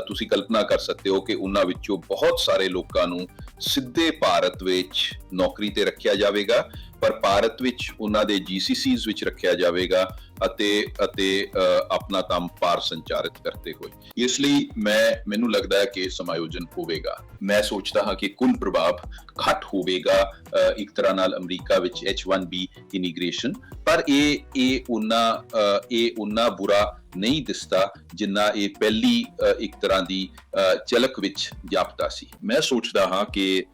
ਤੁਸੀਂ ਕਲਪਨਾ ਕਰ ਸਕਦੇ ਹੋ ਕਿ ਉਹਨਾਂ ਵਿੱਚੋਂ ਬਹੁਤ ਸਾਰੇ ਲੋਕਾਂ ਨੂੰ ਸਿੱਧੇ ਭਾਰਤ ਵਿੱਚ ਨੌਕਰੀ ਤੇ ਰੱਖਿਆ ਜਾਵੇਗਾ। ਪਰ ਭਾਰਤ ਵਿੱਚ ਉਹਨਾਂ ਦੇ GCCs ਵਿੱਚ ਰੱਖਿਆ ਜਾਵੇਗਾ ਅਤੇ ਅਤੇ ਆਪਣਾ ਕੰਮ ਪਾਰ ਸੰਚਾਰਿਤ ਕਰਤੇ ਹੋਏ। ਇਸ ਲਈ ਮੈਂ ਮੈਨੂੰ ਲੱਗਦਾ ਹੈ ਕਿ ਸਮਾਯੋਜਨ ਹੋਵੇਗਾ। ਮੈਂ ਸੋਚਦਾ ਹਾਂ ਕਿ ਕੁੱਲ ਪ੍ਰਭਾਵ ਘੱਟ ਹੋਵੇਗਾ ਇੱਕ ਤਰ੍ਹਾਂ ਨਾਲ ਅਮਰੀਕਾ ਵਿੱਚ H1B ਇਮੀਗ੍ਰੇਸ਼ਨ ਪਰ ਇਹ ਇਹ ਉਹਨਾਂ ਇਹ ਉਹਨਾਂ ਬੁਰਾ ਨਹੀਂ ਦਿਸਦਾ ਜਿੰਨਾ ਇਹ ਪਹਿਲੀ ਇੱਕ ਤਰ੍ਹਾਂ ਦੀ ਅ, ਝਲਕ ਵਿੱਚ ਜਾਪਦਾ ਸੀ। ਮੈਂ ਸੋਚਦਾ ਹਾਂ ਕਿ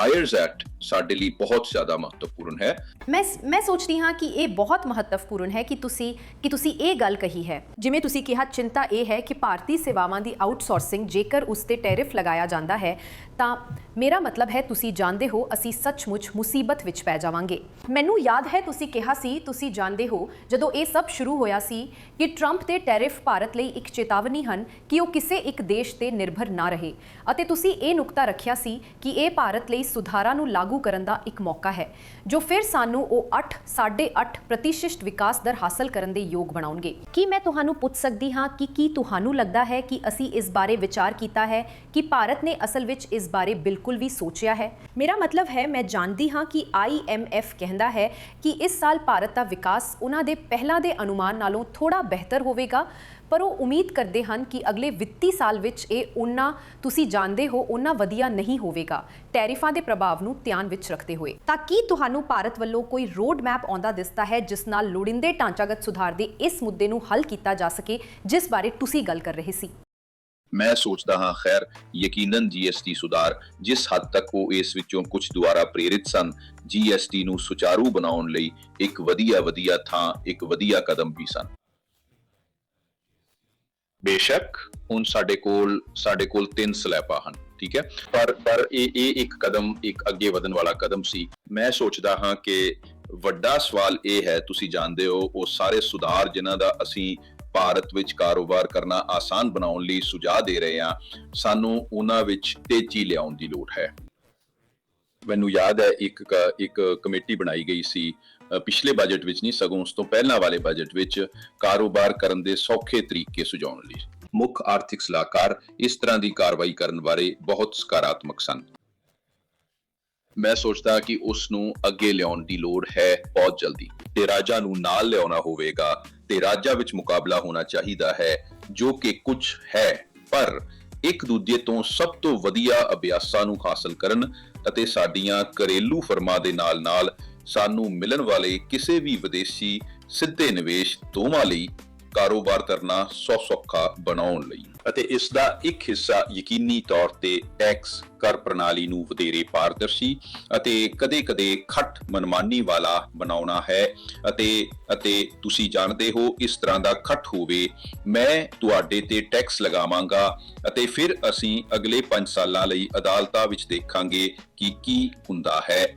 ਹਾਇਰਸ ਐਕਟ ਸਾਡੇ ਲਈ ਬਹੁਤ ਜ਼ਿਆਦਾ ਮਹੱਤਵਪੂਰਨ ਹੈ। ਮੈਂ ਮੈਂ ਸੋਚਦੀ ਹਾਂ ਕਿ ਇਹ ਬਹੁਤ ਮਹੱਤਵਪੂਰਨ ਹੈ ਕਿ ਤੁਸੀਂ ਕਿ ਤੁਸੀਂ ਇਹ ਗੱਲ ਕਹੀ ਹੈ। ਜਿਵੇਂ ਤੁਸੀਂ ਕਿਹਾ, ਚਿੰਤਾ ਇਹ ਹੈ ਕਿ ਭਾਰਤੀ ਸੇਵਾਵਾਂ ਦੀ ਆਊਟਸੋਰਸਿੰਗ ਜੇਕਰ ਉਸ ਤੇ ਟੈਰਿਫ ਲਗਾਇਆ ਜਾਂਦਾ ਹੈ, ਤਾਂ ਮੇਰਾ ਮਤਲਬ ਹੈ ਤੁਸੀਂ ਜਾਣਦੇ ਹੋ, ਅਸੀਂ ਸੱਚਮੁੱਚ ਮੁਸੀਬਤ ਵਿੱਚ ਪੈ ਜਾਵਾਂਗੇ। ਮੈਨੂੰ ਯਾਦ ਹੈ ਤੁਸੀਂ ਕਿਹਾ ਸੀ, ਤੁਸੀਂ ਜਾਣਦੇ ਹੋ, ਜਦੋਂ ਇਹ ਸਭ ਸ਼ੁਰੂ ਹੋਇਆ ਸੀ ਕਿ ਟਰੰਪ ਦੇ ਟੈਰਿਫ ਭਾਰਤ ਲਈ ਇੱਕ ਚੇਤਾਵਨੀ ਹਨ ਕਿ ਉਹ ਕਿਸੇ ਇੱਕ ਦੇਸ਼ ਤੇ ਨਿਰਭਰ ਨਾ ਰਹੇ। ਅਤੇ ਤੁਸੀਂ ਇਹ ਨੁਕਤਾ ਰੱਖਿਆ ਸੀ ਕਿ ਇਹ ਭਾਰਤ ਲਈ ਸੁਧਾਰਾਂ ਨੂੰ ਲਾਗੂ ਲਾਗੂ ਕਰਨ ਦਾ ਇੱਕ ਮੌਕਾ ਹੈ, ਜੋ ਫਿਰ ਸਾਨੂੰ ਉਹ 8 8.5 ਪ੍ਰਤੀਸ਼ਤ ਵਿਕਾਸ ਦਰ ਹਾਸਲ ਕਰਨ ਦੇ ਯੋਗ ਬਣਾਉਣਗੇ। ਕੀ ਮੈਂ ਤੁਹਾਨੂੰ ਪੁੱਛ ਸਕਦੀ ਹਾਂ ਕਿ ਕੀ ਤੁਹਾਨੂੰ ਲੱਗਦਾ ਹੈ ਕਿ ਅਸੀਂ ਇਸ ਬਾਰੇ ਵਿਚਾਰ ਕੀਤਾ ਹੈ ਕਿ ਭਾਰਤ ਨੇ ਅਸਲ ਵਿੱਚ ਇਸ ਬਾਰੇ ਬਿਲਕੁਲ ਵੀ ਸੋਚਿਆ ਹੈ? ਮੇਰਾ ਮਤਲਬ ਹੈ, ਮੈਂ ਜਾਣਦੀ ਹਾਂ ਕਿ IMF ਕਹਿੰਦਾ ਹੈ ਕਿ ਇਸ ਸਾਲ ਭਾਰਤ ਦਾ ਵਿਕਾਸ ਉਹਨਾਂ ਦੇ ਪਹਿਲਾਂ ਦੇ ਅਨੁਮਾਨ ਨਾਲੋਂ ਥੋੜਾ ਬਿਹਤਰ ਹੋਵੇਗਾ ਪਰ ਉਹ ਉਮੀਦ ਕਰਦੇ ਹਨ ਕਿ ਅਗਲੇ ਵਿੱਤੀ ਸਾਲ ਵਿੱਚ ਇਹ ਉਨਾ ਤੁਸੀਂ ਜਾਣਦੇ ਹੋ ਉਨਾ ਵਧੀਆ ਨਹੀਂ ਹੋਵੇਗਾ। ਟੈਰਿਫਾਂ ਦੇ ਪ੍ਰਭਾਵ ਨੂੰ ਧਿਆਨ ਵਿੱਚ ਰੱਖਦੇ ਹੋਏ। ਤਾਂ ਕੀ ਤੁਹਾਨੂੰ ਭਾਰਤ ਵੱਲੋਂ ਕੋਈ ਰੋਡ ਮੈਪ ਆਉਂਦਾ ਦਿਸਦਾ ਹੈ, ਜਿਸ ਨਾਲ ਲੋੜੀਂਦੇ ਢਾਂਚਾਗਤ ਸੁਧਾਰ ਦੇ ਇਸ ਮੁੱਦੇ ਨੂੰ ਹੱਲ ਕੀਤਾ ਜਾ ਸਕੇ, ਜਿਸ ਬਾਰੇ ਤੁਸੀਂ ਗੱਲ ਕਰ ਰਹੇ ਸੀ? ਮੈਂ ਸੋਚਦਾ ਹਾਂ, ਖੈਰ, ਯਕੀਨਨ ਜੀਐਸਟੀ ਸੁਧਾਰ, ਜਿਸ ਹੱਦ ਤੱਕ ਉਹ ਇਸ ਵਿੱਚੋਂ ਕੁਝ ਦੁਆਰਾ ਪ੍ਰੇਰਿਤ ਸਨ ਜੀਐਸਟੀ ਨੂੰ ਸੁਚਾਰੂ ਬਣਾਉਣ ਲਈ ਇੱਕ ਵਧੀਆ ਵਧੀਆ ਥਾਂ, ਇੱਕ ਵਧੀਆ ਕਦਮ ਵੀ ਸਨ। ਬੇਸ਼ੱਕ ਹੁਣ ਸਾਡੇ ਕੋਲ ਸਾਡੇ ਕੋਲ ਤਿੰਨ ਸਲੈਪਾਂ ਹਨ, ਠੀਕ ਹੈ? ਪਰ ਪਰ ਇਹ ਇਹ ਇੱਕ ਕਦਮ, ਇੱਕ ਅੱਗੇ ਵਧਣ ਵਾਲਾ ਕਦਮ ਸੀ। ਮੈਂ ਸੋਚਦਾ ਹਾਂ ਕਿ ਵੱਡਾ ਸਵਾਲ ਇਹ ਹੈ, ਤੁਸੀਂ ਜਾਣਦੇ ਹੋ, ਉਹ ਸਾਰੇ ਸੁਧਾਰ ਜਿਨ੍ਹਾਂ ਦਾ ਅਸੀਂ ਭਾਰਤ ਵਿੱਚ ਕਾਰੋਬਾਰ ਕਰਨਾ ਆਸਾਨ ਬਣਾਉਣ ਲਈ ਸੁਝਾਅ ਦੇ ਰਹੇ ਹਾਂ, ਸਾਨੂੰ ਉਹਨਾਂ ਵਿੱਚ ਤੇਜ਼ੀ ਲਿਆਉਣ ਦੀ ਲੋੜ ਹੈ। ਮੈਨੂੰ ਯਾਦ ਹੈ, ਇੱਕ ਇੱਕ ਕਮੇਟੀ ਬਣਾਈ ਗਈ ਸੀ ਪਿਛਲੇ ਬਜਟ ਵਿੱਚ ਨਹੀਂ, ਸਗੋਂ ਉਸ ਤੋਂ ਪਹਿਲਾਂ ਵਾਲੇ ਬਜਟ ਵਿੱਚ ਕਾਰੋਬਾਰ ਕਰਨ ਦੇ ਸੌਖੇ ਤਰੀਕੇ ਸੁਝਾਉਣ ਲਈ। ਮੁੱਖ ਆਰਥਿਕ ਸਲਾਹਕਾਰ ਇਸ ਤਰ੍ਹਾਂ ਦੀ ਕਾਰਵਾਈ ਕਰਨ ਬਾਰੇ ਬਹੁਤ ਸਕਾਰਾਤਮਕ ਸਨ। ਮੈਂ ਸੋਚਦਾ ਕਿ ਉਸ ਨੂੰ ਅੱਗੇ ਲਿਆਉਣ ਦੀ ਲੋੜ ਹੈ ਬਹੁਤ ਜਲਦੀ ਤੇ ਰਾਜਾਂ ਨੂੰ ਨਾਲ ਲਿਆਉਣਾ ਹੋਵੇਗਾ ਤੇ ਰਾਜਾਂ ਵਿੱਚ ਮੁਕਾਬਲਾ ਹੋਣਾ ਚਾਹੀਦਾ ਹੈ, ਜੋ ਕਿ ਕੁਝ ਹੈ, ਪਰ ਇੱਕ ਦੂਜੇ ਤੋਂ ਸਭ ਤੋਂ ਵਧੀਆ ਅਭਿਆਸਾਂ ਨੂੰ ਹਾਸਲ ਕਰਨ ਅਤੇ ਸਾਡੀਆਂ ਘਰੇਲੂ ਫਰਮਾਂ ਦੇ ਨਾਲ-ਨਾਲ ਸਾਨੂੰ ਮਿਲਣ ਵਾਲੇ ਕਿਸੇ ਵੀ ਵਿਦੇਸ਼ੀ ਸਿੱਧੇ ਨਿਵੇਸ਼ ਦੋਵਾਂ ਲਈ ਕਾਰੋਬਾਰ ਕਰਨਾ ਸੌ ਸੌਖਾ ਬਣਾਉਣ ਲਈ। ਅਤੇ ਇਸ ਦਾ ਇੱਕ ਹਿੱਸਾ ਯਕੀਨੀ ਤੌਰ ਤੇ ਟੈਕਸ ਕਰ ਪ੍ਰਣਾਲੀ ਨੂੰ ਵਧੇਰੇ ਪਾਰਦਰਸ਼ੀ ਅਤੇ ਕਦੇ-ਕਦੇ ਖੱਟ ਮਨਮਾਨੀ ਵਾਲਾ ਬਣਾਉਣਾ ਹੈ। ਅਤੇ ਅਤੇ ਤੁਸੀਂ ਜਾਣਦੇ ਹੋ ਇਸ ਤਰ੍ਹਾਂ ਦਾ ਖੱਟ ਹੋਵੇ, ਮੈਂ ਤੁਹਾਡੇ ਤੇ ਟੈਕਸ ਲਗਾਵਾਂਗਾ ਅਤੇ ਫਿਰ ਅਸੀਂ ਅਗਲੇ 5 ਸਾਲਾਂ ਲਈ ਅਦਾਲਤਾਂ ਵਿੱਚ ਦੇਖਾਂਗੇ ਕਿ ਕੀ ਹੁੰਦਾ ਹੈ।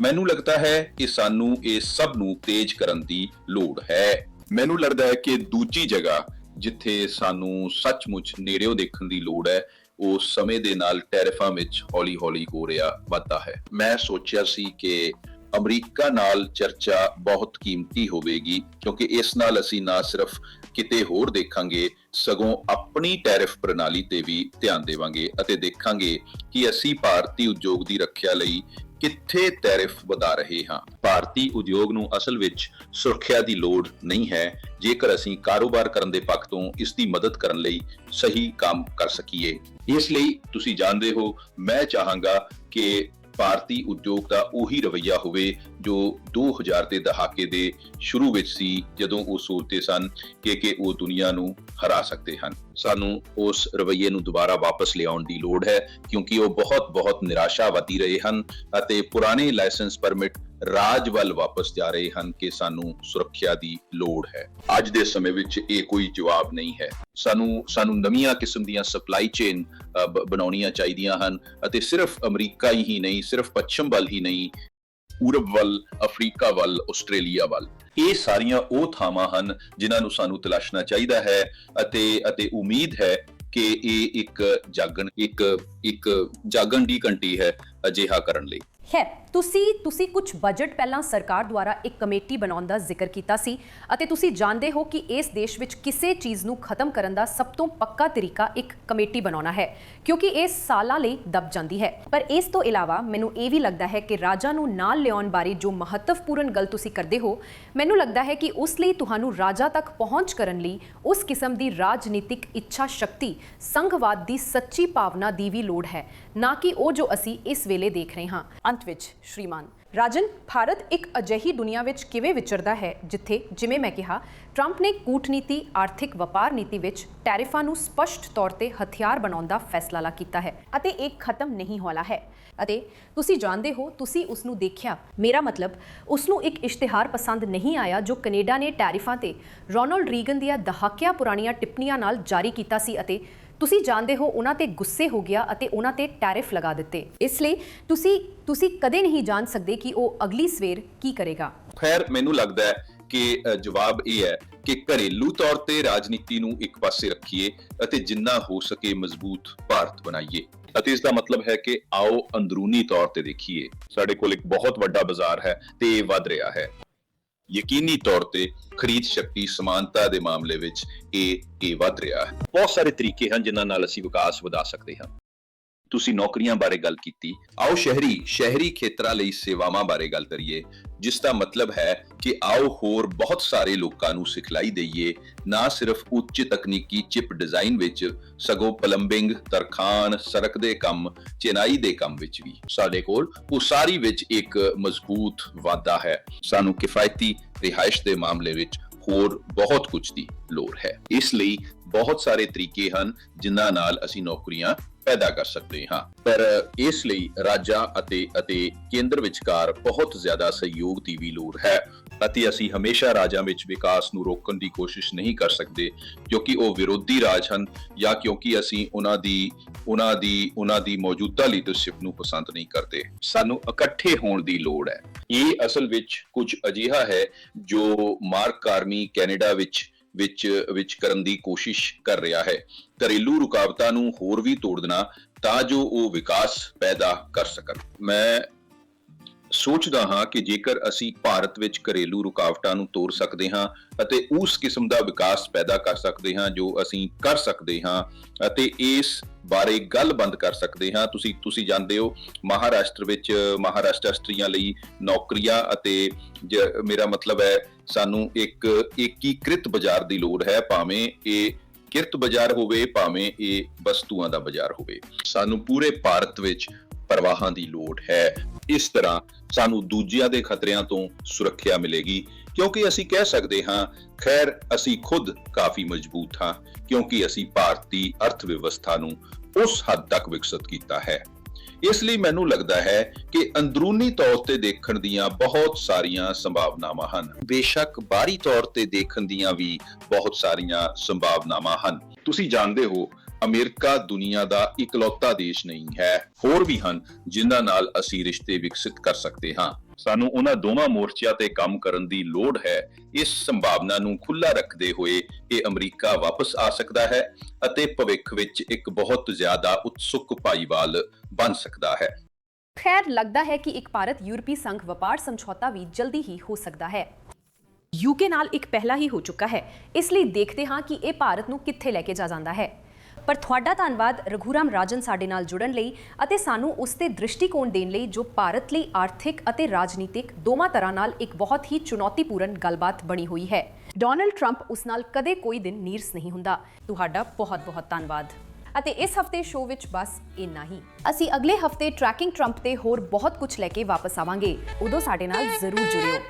ਮੈਨੂੰ ਲੱਗਦਾ ਹੈ ਕਿ ਸਾਨੂੰ ਇਹ ਸਭ ਨੂੰ ਤੇਜ਼ ਕਰਨ ਦੀ ਲੋੜ ਹੈ। ਮੈਨੂੰ ਲੱਗਦਾ ਹੈ ਕਿ ਦੂਜੀ ਜਗ੍ਹਾ ਜਿੱਥੇ ਸਾਨੂੰ ਸੱਚਮੁੱਚ ਨੇੜਿਓਂ ਦੇਖਣ ਦੀ ਲੋੜ ਹੈ, ਉਹ ਸਮੇਂ ਦੇ ਨਾਲ ਟੈਰਿਫਾਂ ਵਿੱਚ ਹੌਲੀ-ਹੌਲੀ ਹੋ ਰਿਹਾ ਵਾਧਾ ਹੈ। ਮੈਂ ਸੋਚਿਆ ਸੀ ਕਿ ਅਮਰੀਕਾ ਨਾਲ ਚਰਚਾ ਬਹੁਤ ਕੀਮਤੀ ਹੋਵੇਗੀ, ਕਿਉਂਕਿ ਇਸ ਨਾਲ ਅਸੀਂ ਨਾ ਸਿਰਫ ਕਿਤੇ ਹੋਰ ਦੇਖਾਂਗੇ, ਸਗੋਂ ਆਪਣੀ ਟੈਰਿਫ ਪ੍ਰਣਾਲੀ ਤੇ ਵੀ ਧਿਆਨ ਦੇਵਾਂਗੇ ਅਤੇ ਦੇਖਾਂਗੇ ਕਿ ਅਸੀਂ ਭਾਰਤੀ ਉਦਯੋਗ ਦੀ ਰੱਖਿਆ ਲਈ ਕਿੱਥੇ ਟੈਰਿਫ ਵਧਾ ਰਹੇ ਹਾਂ? ਭਾਰਤੀ ਉਦਯੋਗ ਨੂੰ ਅਸਲ ਵਿੱਚ ਸੁਰੱਖਿਆ ਦੀ ਲੋੜ ਨਹੀਂ ਹੈ, ਜੇਕਰ ਅਸੀਂ ਕਾਰੋਬਾਰ ਕਰਨ ਦੇ ਪੱਖ ਤੋਂ ਇਸ ਦੀ ਮਦਦ ਕਰਨ ਲਈ ਸਹੀ ਕੰਮ ਕਰ ਸਕੀਏ। ਇਸ ਲਈ ਤੁਸੀਂ ਜਾਣਦੇ ਹੋ, ਮੈਂ ਚਾਹਾਂਗਾ ਕਿ ਭਾਰਤੀ ਉਦਯੋਗ ਦਾ ਉਹੀ ਰਵੱਈਆ ਹੋਵੇ ਜੋ 2000 ਦੇ ਦਹਾਕੇ ਦੇ ਸ਼ੁਰੂ ਵਿੱਚ ਸੀ, ਜਦੋਂ ਉਹ ਸੋਚਦੇ ਸਨ ਕਿ ਕਿ ਉਹ ਦੁਨੀਆ ਨੂੰ ਹਰਾ ਸਕਦੇ ਹਨ। ਸਾਨੂੰ ਉਸ ਰਵੱਈਏ ਨੂੰ ਦੁਬਾਰਾ ਵਾਪਸ ਲਿਆਉਣ ਦੀ ਲੋੜ ਹੈ, ਕਿਉਂਕਿ ਉਹ ਬਹੁਤ ਬਹੁਤ ਨਿਰਾਸ਼ਾਵਾਦੀ ਰਹੇ ਹਨ ਅਤੇ ਪੁਰਾਣੇ ਲਾਇਸੈਂਸ ਪਰਮਿਟ ਰਾਜ ਵੱਲ ਵਾਪਸ ਜਾ ਰਹੇ ਹਨ ਕਿ ਸਾਨੂੰ ਸੁਰੱਖਿਆ ਦੀ ਲੋੜ ਹੈ। ਅੱਜ ਦੇ ਸਮੇਂ ਵਿੱਚ ਇਹ ਕੋਈ ਜਵਾਬ ਨਹੀਂ ਹੈ। ਸਾਨੂੰ ਸਾਨੂੰ ਨਵੀਆਂ ਕਿਸਮ ਦੀਆਂ ਸਪਲਾਈ ਚੇਨ ਬਣਾਉਣੀਆਂ ਚਾਹੀਦੀਆਂ ਹਨ ਅਤੇ ਸਿਰਫ ਅਮਰੀਕਾ ਹੀ ਨਹੀਂ, ਸਿਰਫ ਪੱਛਮ ਵੱਲ ਹੀ ਨਹੀਂ ਪੂਰਬ ਵੱਲ, ਅਫਰੀਕਾ ਵੱਲ, ਆਸਟ੍ਰੇਲੀਆ ਵੱਲ। ਇਹ ਸਾਰੀਆਂ ਉਹ ਥਾਵਾਂ ਹਨ ਜਿਨ੍ਹਾਂ ਨੂੰ ਸਾਨੂੰ ਤਲਾਸ਼ਣਾ ਚਾਹੀਦਾ ਹੈ ਅਤੇ ਅਤੇ ਉਮੀਦ ਹੈ ਕਿ ਇਹ ਇੱਕ ਜਾਗਣ, ਇੱਕ ਇੱਕ ਜਾਗਣ ਦੀ ਘੰਟੀ ਹੈ ਅਜਿਹਾ ਕਰਨ ਲਈ। ਹੈ ਤੁਸੀਂ ਤੁਸੀਂ ਕੁਝ ਬਜਟ ਪਹਿਲਾਂ ਸਰਕਾਰ ਦੁਆਰਾ ਇੱਕ ਕਮੇਟੀ ਬਣਾਉਣ ਦਾ ਜ਼ਿਕਰ ਕੀਤਾ ਸੀ ਅਤੇ ਤੁਸੀਂ ਜਾਣਦੇ ਹੋ ਕਿ ਇਸ ਦੇਸ਼ ਵਿੱਚ ਕਿਸੇ ਚੀਜ਼ ਨੂੰ ਖਤਮ ਕਰਨ ਦਾ ਸਭ ਤੋਂ ਪੱਕਾ ਤਰੀਕਾ ਇੱਕ ਕਮੇਟੀ ਬਣਾਉਣਾ ਹੈ, ਕਿਉਂਕਿ ਇਹ ਸਾਲਾਂ ਲਈ ਦਬ ਜਾਂਦੀ ਹੈ। ਪਰ ਇਸ ਤੋਂ ਇਲਾਵਾ ਮੈਨੂੰ ਇਹ ਵੀ ਲੱਗਦਾ ਹੈ ਕਿ ਰਾਜਾ ਨੂੰ ਨਾਲ ਲਿਆਉਣ ਬਾਰੇ ਜੋ ਮਹੱਤਵਪੂਰਨ ਗੱਲ ਤੁਸੀਂ ਕਰਦੇ ਹੋ, ਮੈਨੂੰ ਲੱਗਦਾ ਹੈ ਕਿ ਉਸ ਲਈ ਤੁਹਾਨੂੰ ਰਾਜਾ ਤੱਕ ਪਹੁੰਚ ਕਰਨ ਲਈ ਉਸ ਕਿਸਮ ਦੀ ਰਾਜਨੀਤਿਕ ਇੱਛਾ ਸ਼ਕਤੀ, ਸੰਘਵਾਦ ਦੀ ਸੱਚੀ ਭਾਵਨਾ ਦੀ ਵੀ ਲੋੜ ਹੈ, ਨਾ ਕਿ ਉਹ ਜੋ ਅਸੀਂ ਇਸ ਵੇਲੇ ਦੇਖ ਰਹੇ ਹਾਂ। ਅੰਤ ਵਿੱਚ ਸ਼੍ਰੀਮਾਨ। ਰਾਜਨ, ਭਾਰਤ ਇੱਕ ਅਜਿਹੀ ਦੁਨੀਆ ਵਿੱਚ ਕਿਵੇਂ ਵਿਚਰਦਾ ਹੈ, ਜਿੱਥੇ ਜਿਵੇਂ ਮੈਂ ਕਿਹਾ, ਟਰੰਪ ਨੇ ਕੂਟਨੀਤੀ, ਆਰਥਿਕ ਵਪਾਰ ਨੀਤੀ ਵਿੱਚ ਟੈਰਿਫਾਂ ਨੂੰ ਸਪਸ਼ਟ ਤੌਰ ਤੇ ਹਥਿਆਰ ਬਣਾਉਣ ਦਾ ਫੈਸਲਾ ਲਾ ਕੀਤਾ ਹੈ ਅਤੇ ਇਹ ਖਤਮ ਨਹੀਂ ਹੋਣਾ ਹੈ। ਅਤੇ ਤੁਸੀਂ ਜਾਣਦੇ ਹੋ, ਤੁਸੀਂ ਉਸ ਨੂੰ ਦੇਖਿਆ। ਮੇਰਾ ਮਤਲਬ ਉਸ ਨੂੰ ਇੱਕ ਇਸ਼ਤਿਹਾਰ ਪਸੰਦ ਨਹੀਂ ਆਇਆ ਜੋ ਕੈਨੇਡਾ ਨੇ ਟੈਰਿਫਾਂ ਤੇ ਰੋਨਲਡ ਰੀਗਨ ਦੀਆਂ ਦਹਾਕਿਆਂ ਪੁਰਾਣੀਆਂ ਟਿੱਪਣੀਆਂ ਨਾਲ ਜਾਰੀ ਕੀਤਾ ਸੀ ਅਤੇ ਤੁਸੀਂ ਜਾਣਦੇ ਹੋ ਉਹਨਾਂ ਤੇ ਗੁੱਸੇ ਹੋ ਗਿਆ ਅਤੇ ਉਹਨਾਂ ਤੇ ਟੈਰਿਫ ਲਗਾ ਦਿੱਤੇ। ਇਸ ਲਈ ਤੁਸੀਂ ਤੁਸੀਂ ਕਦੇ ਨਹੀਂ ਜਾਣ ਸਕਦੇ ਕਿ ਉਹ ਅਗਲੀ ਸਵੇਰ ਕੀ ਕਰੇਗਾ। ਖੈਰ, ਮੈਨੂੰ ਲੱਗਦਾ ਹੈ ਕਿ ਜਵਾਬ ਇਹ ਹੈ ਕਿ ਘਰੇਲੂ ਤੌਰ ਤੇ ਰਾਜਨੀਤੀ ਨੂੰ ਇੱਕ ਪਾਸੇ ਰੱਖੀਏ ਅਤੇ ਜਿੰਨਾ ਹੋ ਸਕੇ ਮਜ਼ਬੂਤ ਭਾਰਤ ਬਣਾਈਏ। ਅਤੇ ਇਸ ਦਾ ਮਤਲਬ ਹੈ ਕਿ ਆਓ ਅੰਦਰੂਨੀ ਤੌਰ ਤੇ ਦੇਖੀਏ। ਸਾਡੇ ਕੋਲ ਇੱਕ ਬਹੁਤ ਵੱਡਾ ਬਾਜ਼ਾਰ ਹੈ ਤੇ ਇਹ ਵੱਧ ਰਿਹਾ ਹੈ। ਯਕੀਨੀ ਤੌਰ ਤੇ ਖਰੀਦ ਸ਼ਕਤੀ ਸਮਾਨਤਾ ਦੇ ਮਾਮਲੇ ਵਿੱਚ ਇਹ ਇਹ ਵੱਧ ਰਿਹਾ ਹੈ। ਬਹੁਤ ਸਾਰੇ ਤਰੀਕੇ ਹਨ ਜਿਨ੍ਹਾਂ ਨਾਲ ਅਸੀਂ ਵਿਕਾਸ ਵਧਾ ਸਕਦੇ ਹਾਂ। ਤੁਸੀਂ ਨੌਕਰੀਆਂ ਬਾਰੇ ਗੱਲ ਕੀਤੀ। ਆਓ ਸ਼ਹਿਰੀ ਸ਼ਹਿਰੀ ਖੇਤਰਾਂ ਲਈ ਸੇਵਾਵਾਂ ਬਾਰੇ ਗੱਲ ਕਰੀਏ। ਜਿਸ ਦਾ ਮਤਲਬ ਹੈ ਕਿ ਆਓ ਹੋਰ ਬਹੁਤ ਸਾਰੇ ਲੋਕਾਂ ਨੂੰ ਸਿਖਲਾਈ ਦਈਏ। ਨਾ ਸਿਰਫ ਉੱਚ ਤਕਨੀਕੀ ਚਿਪ ਡਿਜ਼ਾਈਨ ਵਿੱਚ, ਸਗੋਂ ਪਲੰਬਿੰਗ ਤਰਖਾਨ ਸੜਕ ਦੇ ਕੰਮ, ਚੇਨਾਈ ਦੇ ਕੰਮ ਵਿੱਚ ਵੀ। ਸਾਡੇ ਕੋਲ ਉਸਾਰੀ ਵਿੱਚ ਇੱਕ ਮਜ਼ਬੂਤ ਵਾਧਾ ਹੈ। ਸਾਨੂੰ ਕਿਫਾਇਤੀ ਰਿਹਾਇਸ਼ ਦੇ ਮਾਮਲੇ ਵਿੱਚ ਹੋਰ ਬਹੁਤ ਕੁਝ ਦੀ ਲੋੜ ਹੈ। ਇਸ ਲਈ ਬਹੁਤ ਸਾਰੇ ਤਰੀਕੇ ਹਨ ਜਿਨ੍ਹਾਂ ਨਾਲ ਅਸੀਂ ਨੌਕਰੀਆਂ ਪੈਦਾ ਕਰ ਸਕਦੇ ਹਾਂ। ਪਰ ਇਸ ਲਈ ਰਾਜਾਂ ਅਤੇ ਅਤੇ ਕੇਂਦਰ ਵਿਚਕਾਰ ਬਹੁਤ ਜ਼ਿਆਦਾ ਸਹਿਯੋਗ ਦੀ ਵੀ ਲੋੜ ਹੈ। ਅਤੇ ਅਸੀਂ ਹਮੇਸ਼ਾ ਰਾਜਾਂ ਵਿੱਚ ਵਿਕਾਸ ਨੂੰ ਰੋਕਣ ਦੀ ਕੋਸ਼ਿਸ਼ ਨਹੀਂ ਕਰ ਸਕਦੇ, ਕਿਉਂਕਿ ਉਹ ਵਿਰੋਧੀ ਰਾਜ ਹਨ ਜਾਂ ਕਿਉਂਕਿ ਅਸੀਂ ਉਹਨਾਂ ਦੀ ਉਹਨਾਂ ਦੀ ਉਹਨਾਂ ਦੀ ਮੌਜੂਦਾ ਲੀਡਰਸ਼ਿਪ ਨੂੰ ਪਸੰਦ ਨਹੀਂ ਕਰਦੇ। ਸਾਨੂੰ ਇਕੱਠੇ ਹੋਣ ਦੀ ਲੋੜ ਹੈ। ਇਹ ਅਸਲ ਵਿੱਚ ਕੁਝ ਅਜਿਹਾ ਹੈ ਜੋ ਮਾਰਕ ਕਾਰਮੀ ਕੈਨੇਡਾ ਵਿੱਚ ਵਿੱਚ ਵਿੱਚ ਕਰਨ ਦੀ ਕੋਸ਼ਿਸ਼ ਕਰ ਰਿਹਾ ਹੈ। ਘਰੇਲੂ ਰੁਕਾਵਟਾਂ ਨੂੰ ਹੋਰ ਵੀ ਤੋੜ ਦੇਣਾ ਤਾਂ ਜੋ ਉਹ ਵਿਕਾਸ ਪੈਦਾ ਕਰ ਸਕਣ। ਮੈਂ ਸੋਚਦਾ ਹਾਂ ਕਿ ਜੇਕਰ ਅਸੀਂ ਭਾਰਤ ਵਿੱਚ ਘਰੇਲੂ ਰੁਕਾਵਟਾਂ ਨੂੰ ਤੋੜ ਸਕਦੇ ਹਾਂ ਅਤੇ ਉਸ ਕਿਸਮ ਦਾ ਵਿਕਾਸ ਪੈਦਾ ਕਰ ਸਕਦੇ ਹਾਂ ਜੋ ਅਸੀਂ ਕਰ ਸਕਦੇ ਹਾਂ ਅਤੇ ਇਸ ਬਾਰੇ ਗੱਲ ਬੰਦ ਕਰ ਸਕਦੇ ਹਾਂ, ਤੁਸੀਂ ਤੁਸੀਂ ਜਾਣਦੇ ਹੋ, ਮਹਾਰਾਸ਼ਟਰ ਵਿੱਚ ਮਹਾਰਾਸ਼ਟਰੀਆਂ ਲਈ ਨੌਕਰੀਆਂ ਅਤੇ ਜ- ਮੇਰਾ ਮਤਲਬ ਹੈ ਸਾਨੂੰ ਇੱਕ ਏਕੀਕ੍ਰਿਤ ਬਾਜ਼ਾਰ ਦੀ ਲੋੜ ਹੈ, ਭਾਵੇਂ ਇਹ ਕਿਰਤ ਬਾਜ਼ਾਰ ਹੋਵੇ, ਭਾਵੇਂ ਇਹ ਵਸਤੂਆਂ ਦਾ ਬਾਜ਼ਾਰ ਹੋਵੇ। ਸਾਨੂੰ ਪੂਰੇ ਭਾਰਤ ਵਿੱਚ ਪ੍ਰਵਾਹਾਂ ਦੀ ਲੋੜ ਹੈ। ਇਸ ਤਰ੍ਹਾਂ ਸਾਨੂੰ ਦੂਜਿਆਂ ਦੇ ਖਤਰਿਆਂ ਤੋਂ ਸੁਰੱਖਿਆ ਮਿਲੇਗੀ, ਕਿਉਂਕਿ ਅਸੀਂ ਕਹਿ ਸਕਦੇ ਹਾਂ, ਖੈਰ, ਅਸੀਂ ਖੁਦ ਕਾਫੀ ਮਜ਼ਬੂਤ ਹਾਂ, ਕਿਉਂਕਿ ਅਸੀਂ ਭਾਰਤੀ ਅਰਥ ਵਿਵਸਥਾ ਨੂੰ ਉਸ ਹੱਦ ਤੱਕ ਵਿਕਸਿਤ ਕੀਤਾ ਹੈ। ਇਸ ਲਈ ਮੈਨੂੰ ਲੱਗਦਾ ਹੈ ਕਿ ਅੰਦਰੂਨੀ ਤੌਰ ਤੇ ਦੇਖਣ ਦੀਆਂ ਬਹੁਤ ਸਾਰੀਆਂ ਸੰਭਾਵਨਾਵਾਂ ਹਨ। ਬੇਸ਼ੱਕ ਬਾਹਰੀ ਤੌਰ ਤੇ ਦੇਖਣ ਦੀਆਂ ਵੀ ਬਹੁਤ ਸਾਰੀਆਂ ਸੰਭਾਵਨਾਵਾਂ ਹਨ। ਤੁਸੀਂ ਜਾਣਦੇ ਹੋ, ਅਮਰੀਕਾ ਦੁਨੀਆ ਦਾ ਇਕਲੌਤਾ ਦੇਸ਼ ਨਹੀਂ ਹੈ। ਹੋਰ ਵੀ ਹਨ ਜਿਨ੍ਹਾਂ ਨਾਲ ਅਸੀਂ ਰਿਸ਼ਤੇ ਵਿਕਸਿਤ ਕਰ ਸਕਦੇ ਹਾਂ। ਸਾਨੂੰ ਉਹਨਾਂ ਦੋਵਾਂ ਮੋਰਚਿਆਂ ਤੇ ਕੰਮ ਕਰਨ ਦੀ ਲੋੜ ਹੈ। ਇਸ ਸੰਭਾਵਨਾ ਨੂੰ ਖੁੱਲਾ ਰੱਖਦੇ ਹੋਏ ਇਹ ਅਮਰੀਕਾ ਵਾਪਸ ਆ ਸਕਦਾ ਹੈ ਅਤੇ ਭਵਿੱਖ ਵਿੱਚ ਇੱਕ ਬਹੁਤ ਜ਼ਿਆਦਾ ਉਤਸੁਕ ਭਾਈਵਾਲ ਬਣ ਸਕਦਾ ਹੈ। ਖੈਰ, ਲੱਗਦਾ ਹੈ ਕਿ ਇੱਕ ਭਾਰਤ ਯੂਰਪੀ ਸੰਘ ਵਪਾਰ ਸਮਝੌਤਾ ਵੀ ਜਲਦੀ ਹੀ ਹੋ ਸਕਦਾ ਹੈ। ਯੂਕੇ ਨਾਲ ਇੱਕ ਪਹਿਲਾ ਹੀ ਹੋ ਚੁੱਕਾ ਹੈ। ਇਸ ਲਈ ਦੇਖਦੇ ਹਾਂ ਕਿ ਇਹ ਭਾਰਤ ਨੂੰ ਕਿੱਥੇ ਲੈ ਕੇ ਜਾ ਜਾਂਦਾ ਹੈ। ਪਰ ਤੁਹਾਡਾ ਧੰਨਵਾਦ ਰਘੂਰਾਮ ਰਾਜਨ ਸਾਡੇ ਨਾਲ ਜੁੜਨ ਲਈ ਅਤੇ ਸਾਨੂੰ ਉਸ ਤੇ ਦ੍ਰਿਸ਼ਟੀਕੋਣ ਦੇਣ ਲਈ ਜੋ ਭਾਰਤ ਲਈ ਆਰਥਿਕ ਅਤੇ ਰਾਜਨੀਤਿਕ ਦੋਵਾਂ ਤਰ੍ਹਾਂ ਨਾਲ ਇੱਕ ਬਹੁਤ ਹੀ ਚੁਣੌਤੀਪੂਰਨ ਗੱਲਬਾਤ ਬਣੀ ਹੋਈ ਹੈ। ਡੋਨਲਡ ਟਰੰਪ ਉਸ ਨਾਲ ਕਦੇ ਕੋਈ ਦਿਨ ਨੀਰਸ ਨਹੀਂ ਹੁੰਦਾ। ਤੁਹਾਡਾ ਬਹੁਤ ਬਹੁਤ ਧੰਨਵਾਦ। ਅਤੇ ਇਸ ਹਫ਼ਤੇ ਸ਼ੋਅ ਵਿੱਚ ਬਸ ਇੰਨਾ ਹੀ। ਅਸੀਂ ਅਗਲੇ ਹਫ਼ਤੇ ਟਰੈਕਿੰਗ ਟਰੰਪ ਤੇ ਹੋਰ ਬਹੁਤ ਕੁਝ ਲੈ ਕੇ ਵਾਪਸ ਆਵਾਂਗੇ। ਉਦੋਂ ਸਾਡੇ ਨਾਲ ਜ਼ਰੂਰ ਜੁੜਿਓ।